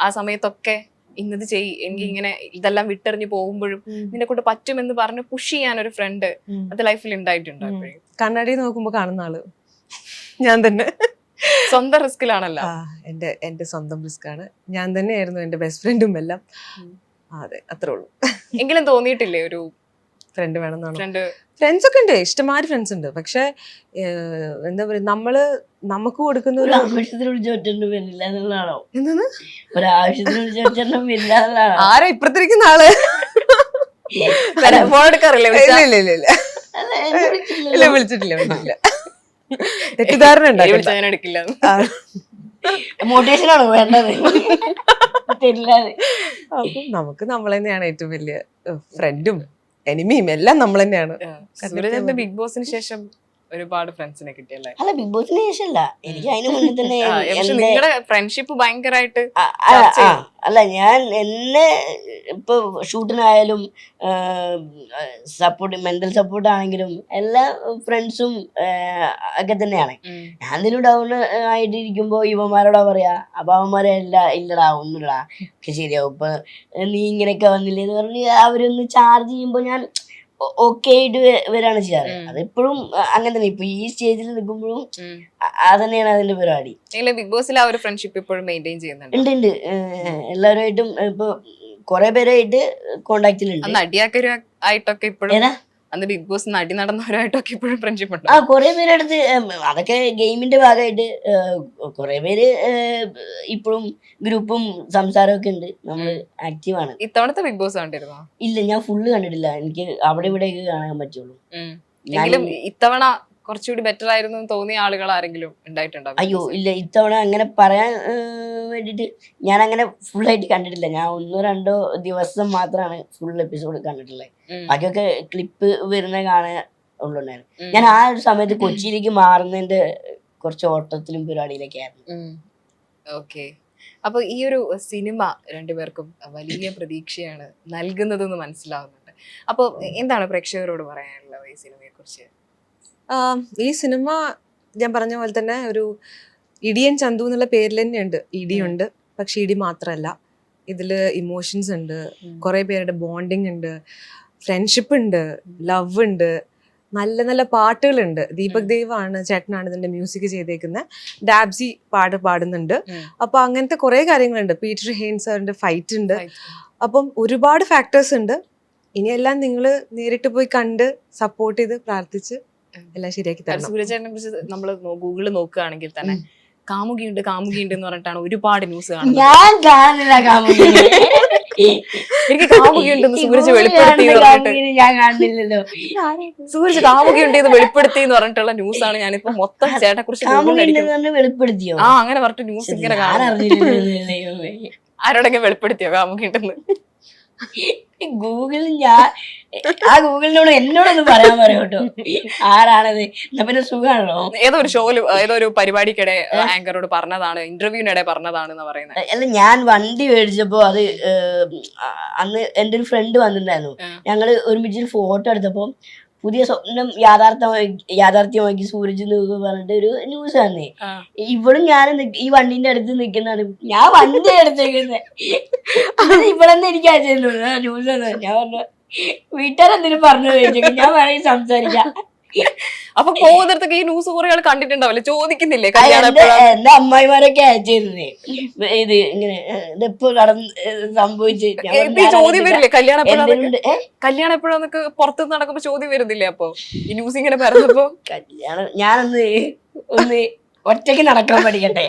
Speaker 2: ആ സമയത്തൊക്കെ ഇന്നത് ചെയ് എനിക്ക് ഇങ്ങനെ ഇതെല്ലാം വിട്ടെറിഞ്ഞ് പോകുമ്പോഴും. നിന്നെ കൊണ്ട് പറ്റുമെന്ന് പറഞ്ഞ് പുഷ് ചെയ്യാൻ ഒരു ഫ്രണ്ട്. അത് ലൈഫിൽ ഉണ്ടായിട്ടുണ്ട്
Speaker 1: കണ്ണാടി നോക്കുമ്പോ കാണുന്ന ആൾ. ഞാൻ തന്നെ.
Speaker 2: സ്വന്തം റിസ്കിലാണല്ലോ
Speaker 1: എന്റെ എന്റെ സ്വന്തം റിസ്ക് ആണ്. ഞാൻ തന്നെയായിരുന്നു എന്റെ ബെസ്റ്റ് ഫ്രണ്ടും എല്ലാം. അതെ അത്രേ ഉള്ളൂ.
Speaker 2: എങ്കിലും തോന്നിയിട്ടില്ലേ ഒരു
Speaker 1: ഫ്രണ്ട് വേണമെന്നാണ്
Speaker 2: ഫ്രണ്ട്
Speaker 1: ഫ്രണ്ട്സ് ഒക്കെ ഉണ്ട്. ഇഷ്ടമാതിരി ഫ്രണ്ട്സ് ഉണ്ട്. പക്ഷെ എന്താ പറയാ നമ്മൾ നമുക്ക് കൊടുക്കുന്ന
Speaker 3: ഒരു ആവശ്യത്തിന് വരില്ല എന്നുള്ളതാണോ?
Speaker 1: എന്താണ്
Speaker 3: എന്നുള്ളതാണോ?
Speaker 1: ആരാ ഇപ്പുറത്തിരിക്കുന്ന ആൾ?
Speaker 2: ഫോൺ എടുക്കാറില്ലേ
Speaker 1: ഇല്ല ഇല്ല ഇല്ല ഇല്ല.
Speaker 3: അല്ല,
Speaker 1: ഇല്ല വിളിച്ചിട്ടില്ല വിളിച്ചിട്ടില്ല. തെറ്റിദ്ധാരണ
Speaker 2: എടുക്കില്ല.
Speaker 3: മോട്ടിവേഷൻ ആണോ വേണ്ടത്? തരില്ലാതെ
Speaker 1: അപ്പം നമുക്ക് നമ്മൾ തന്നെയാണ് ഏറ്റവും വലിയ ഫ്രണ്ടും എനിമിയും എല്ലാം നമ്മൾ തന്നെയാണ്
Speaker 2: ബിഗ് ബോസിന് ശേഷം ഒരുപാട് ഫ്രണ്ട്സിനെ കിട്ടിയല്ലേ?
Speaker 3: അല്ല ബിഗ് ബോസിന് ശേഷമല്ല. എനിക്ക് അതിന് മുന്നേ തന്നെ
Speaker 2: പക്ഷെ നിങ്ങളുടെ ഫ്രണ്ട്ഷിപ്പ് ഭയങ്കരമായിട്ട്
Speaker 3: അല്ല, ഞാൻ എന്നെ ഇപ്പൊ ഷൂട്ടിനായാലും സപ്പോർട്ട് മെന്റൽ സപ്പോർട്ട് ആണെങ്കിലും എല്ലാ ഫ്രണ്ട്സും ഒക്കെ തന്നെയാണ്. ഞാൻ എന്തെങ്കിലും ഡൗൺ ആയിട്ടിരിക്കുമ്പോ ഇവന്മാരോടാ പറയാ അപ്പൊ അവന്മാരെ അല്ല ഇല്ലടാ ഒന്നുമില്ലടാ. ഒക്കെ ശരിയാവും. ഇപ്പൊ നീ ഇങ്ങനെയൊക്കെ വന്നില്ലേ? എന്ന് പറഞ്ഞ് അവരൊന്ന് ചാർജ് ചെയ്യുമ്പോ ഞാൻ ഓക്കെ ആയിട്ട് വരാണ് ചെയ്യാറ്. അതെപ്പോഴും അങ്ങനെ തന്നെ. ഇപ്പൊ ഈ സ്റ്റേജിൽ നിൽക്കുമ്പോഴും
Speaker 2: അത്
Speaker 3: അതന്നെയാണ് അതിന്റെ പരിപാടി.
Speaker 2: ബിഗ് ബോസിൽ ആ ഒരു ഫ്രണ്ട്ഷിപ്പ് ഇപ്പോഴും മെയിന്റെയിൻ ചെയ്യുന്നുണ്ട്?
Speaker 3: ഉണ്ട് ഉണ്ട്. എല്ലാവരുമായിട്ടും ഇപ്പൊ കൊറേ പേരായിട്ട് കോണ്ടാക്റ്റിലുണ്ട്
Speaker 2: അന്ന് അടിയാക്കരു ആയിട്ടൊക്കെ ഇപ്പോഴും അന്ന് ബിഗ് ബോസ് നടി നടന്നവരായിട്ടൊക്കെ ഇപ്പോഴും ഫ്രണ്ട്ഷിപ്പ് ഉണ്ട്.
Speaker 3: ആ കുറെ പേരടുത്ത് അതൊക്കെ ഗെയിമിന്റെ ഭാഗമായിട്ട് കുറെ പേര് ഇപ്പോഴും ഗ്രൂപ്പും സംസാരവും ഒക്കെ ഉണ്ട്. നമ്മൾ ആക്റ്റീവ് ആണ്.
Speaker 2: ഇത്തവണത്തെ ബിഗ് ബോസ് കണ്ടിരുന്നോ?
Speaker 3: ഇല്ല ഞാൻ ഫുള്ള് കണ്ടിട്ടില്ല. എനിക്ക് അവിടെ ഇവിടെയൊക്കെ കാണാൻ പറ്റുള്ളൂ.
Speaker 2: എങ്കിലും ഇത്തവണ കുറച്ചുകൂടി ബെറ്റർ ആയിരുന്നു എന്ന് തോന്നിയ ആളുകൾ ആരെങ്കിലും ഉണ്ടായിട്ടുണ്ടോ
Speaker 3: അയ്യോ? ഇല്ല ഇത്തവണ അങ്ങനെ പറയാൻ വേണ്ടിട്ട് ഞാൻ അങ്ങനെ ഫുൾ ആയിട്ട് കണ്ടിട്ടില്ല. ഞാൻ ഒന്നോ രണ്ടോ ദിവസം മാത്രമാണ് ഫുൾ എപ്പിസോഡ് കണ്ടിട്ടുള്ളത്. ബാക്കിയൊക്കെ ക്ലിപ്പ് വരുന്ന കാണാൻ ഉള്ളുണ്ടായിരുന്നു. ഞാൻ ആ ഒരു സമയത്ത് കൊച്ചിയിലേക്ക് മാറുന്നതിന്റെ കുറച്ച് ഓട്ടത്തിലും പരിപാടിയിലൊക്കെ ആയിരുന്നു.
Speaker 2: ഓക്കെ. അപ്പൊ ഈ ഒരു സിനിമ രണ്ടുപേർക്കും വലിയ പ്രതീക്ഷയാണ് നൽകുന്നതെന്ന് മനസ്സിലാവുന്നുണ്ട്. അപ്പൊ എന്താണ് പ്രേക്ഷകരോട് പറയാനുള്ളത് ഈ സിനിമയെ കുറിച്ച്
Speaker 1: ഈ സിനിമ ഞാൻ പറഞ്ഞ പോലെ തന്നെ ഒരു ഇടിയൻ ചന്തു എന്നുള്ള പേരിൽ തന്നെയുണ്ട്. ഇടിയുണ്ട് പക്ഷെ ഇടി മാത്രമല്ല. ഇതിൽ ഇമോഷൻസ് ഉണ്ട്. കുറേ പേരുടെ ബോണ്ടിങ് ഉണ്ട്. ഫ്രണ്ട്ഷിപ്പ് ഉണ്ട്. ലവ് ഉണ്ട്. നല്ല നല്ല പാട്ടുകളുണ്ട്. ദീപക് ദേവ് ആണ് ചേട്ടനാണ് ഇതിന്റെ മ്യൂസിക് ചെയ്തേക്കുന്നത് ഡാബ്സി പാട്ട് പാടുന്നുണ്ട്.
Speaker 2: അപ്പോൾ
Speaker 1: അപ്പൊ അങ്ങനത്തെ കുറെ കാര്യങ്ങളുണ്ട്. പീറ്റർ ഹെയിൻ സാറിന്റെ ഫൈറ്റ് ഉണ്ട്. അപ്പം ഒരുപാട് ഫാക്ടേഴ്സ് ഉണ്ട്. ഇനിയെല്ലാം നിങ്ങൾ നേരിട്ട് പോയി കണ്ട് സപ്പോർട്ട് ചെയ്ത് പ്രാർത്ഥിച്ച് എല്ലാം ശരിയാക്കി തരണം.
Speaker 2: സൂര്യചേട്ടനെ കുറിച്ച് നമ്മൾ ഗൂഗിളിൽ നോക്കുകയാണെങ്കിൽ തന്നെ കാമുകിയുണ്ട് കാമുകിയുണ്ട് എന്ന് പറഞ്ഞിട്ടാണ് ഒരുപാട് ന്യൂസ് കാണുന്നത്.
Speaker 3: ഞാൻ കാണുന്നില്ല കാമുകിനെ
Speaker 2: എനിക്ക് കാമുകിയുണ്ടെന്ന് സൂരജ് വെളിപ്പെടുത്തി എന്ന് പറഞ്ഞിട്ട്.
Speaker 3: ഞാൻ കാണുന്നില്ലല്ലോ
Speaker 2: സൂരജ് കാമുകിയുണ്ട് എന്ന് വെളിപ്പെടുത്തി എന്ന് പറഞ്ഞിട്ടുള്ള ന്യൂസ് ആണ് ഞാനിപ്പോ മൊത്തം ചേട്ടനെ കുറിച്ച്
Speaker 3: വെളിപ്പെടുത്തിയോ?
Speaker 2: ആ അങ്ങനെ പറഞ്ഞിട്ട് ന്യൂസ് ഇങ്ങനെ
Speaker 3: കാണാൻ
Speaker 2: ആരോടെങ്കിലും വെളിപ്പെടുത്തിയോ കാമുകിയുണ്ടെന്ന്?
Speaker 3: ഗൂഗിളിൽ ഞാൻ ആ ഗൂഗിളിനോട് എന്നോടൊന്ന് പറയാൻ പറയും കേട്ടോ. ആരാണത്? എന്നാ പിന്നെ സുഖമാണല്ലോ
Speaker 2: ഏതോ ഒരു ഷോയിൽ ഏതോ ഒരു പരിപാടിക്കിടെ ആങ്കറോട് പറഞ്ഞതാണ് ഇന്റർവ്യൂവിനിടെ പറഞ്ഞതാണ് പറയുന്നത്
Speaker 3: അല്ല ഞാൻ വണ്ടി മേടിച്ചപ്പോ അത് അന്ന് എന്റെ ഒരു ഫ്രണ്ട് വന്നിട്ടുണ്ടായിരുന്നു. ഞങ്ങൾ ഒരുമിച്ച് ഫോട്ടോ എടുത്തപ്പോ പുതിയ സ്വപ്നം യാഥാർത്ഥ്യമായി യാഥാർത്ഥ്യമാക്കി സൂരജ് പറഞ്ഞിട്ട് ഒരു ന്യൂസ് തന്നെ. ഇവളും ഞാൻ ഈ വണ്ടിന്റെ അടുത്ത് നിൽക്കുന്നതാണ് ഞാൻ വണ്ടി എടുത്തേക്കുന്നത് ഇവളെന്ന് എനിക്ക് അയച്ചു ന്യൂസ് ഞാൻ പറഞ്ഞു വീട്ടുകാരെന്തിനും പറഞ്ഞു ഞാൻ വേണമെങ്കിൽ സംസാരിക്കാം.
Speaker 2: അപ്പൊ പോകുന്നിടത്തൊക്കെ ഈ ന്യൂസ് കുറെ ആൾ കണ്ടിട്ടുണ്ടാവില്ലേ? ചോദിക്കുന്നില്ലേ? കല്യാണം
Speaker 3: എന്റെ അമ്മായിമാരൊക്കെ അയച്ചിരുന്നേ ഇത് ഇങ്ങനെ ഇതെപ്പോ കടന്ന് സംഭവിച്ചു
Speaker 2: ചോദ്യം വരില്ലേ? കല്യാണം? കല്യാണം എപ്പോഴാന്നൊക്കെ പുറത്ത് നടക്കുമ്പോ ചോദ്യം വരുന്നില്ലേ അപ്പൊ? ഈ ന്യൂസ് ഇങ്ങനെ പറഞ്ഞപ്പോ
Speaker 3: കല്യാണം ഞാനൊന്ന് ഒന്ന് ഒറ്റയ്ക്ക് നടക്കാൻ പഠിക്കട്ടെ.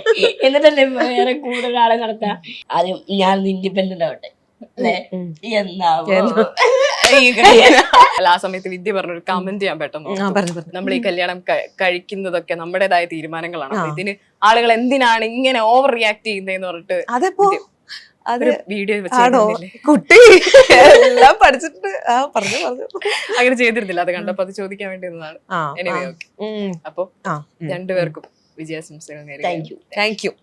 Speaker 3: എന്നിട്ടല്ലേ വേറെ കൂടുതൽ ആളെ നടത്താം. ആദ്യം ഞാൻ ഇൻഡിപെൻഡന്റ് ആവട്ടെ. അല്ലേ
Speaker 2: ആ സമയത്ത് വിദ്യ പറഞ്ഞൊരു കമന്റ് ചെയ്യാൻ പെട്ടെന്ന് നമ്മൾ ഈ കല്യാണം കഴിക്കുന്നതൊക്കെ നമ്മുടേതായ തീരുമാനങ്ങളാണ്. ഇതിന് ആളുകൾ എന്തിനാണ് ഇങ്ങനെ ഓവർ റിയാക്ട് ചെയ്യുന്നതെന്ന് പറഞ്ഞിട്ട്
Speaker 1: അതിപ്പോ അത്
Speaker 2: വീഡിയോ
Speaker 1: ആണോ? കുട്ടി എല്ലാം പഠിച്ചിട്ട് ആ പറഞ്ഞു പറഞ്ഞു.
Speaker 2: അങ്ങനെ ചെയ്തിരുന്നില്ല. അത് കണ്ടപ്പോ അത് ചോദിക്കാൻ വേണ്ടി നിന്നതാണ് അപ്പൊ രണ്ടുപേർക്കും വിജയാശംസകൾ
Speaker 3: നേരി
Speaker 1: താങ്ക് യു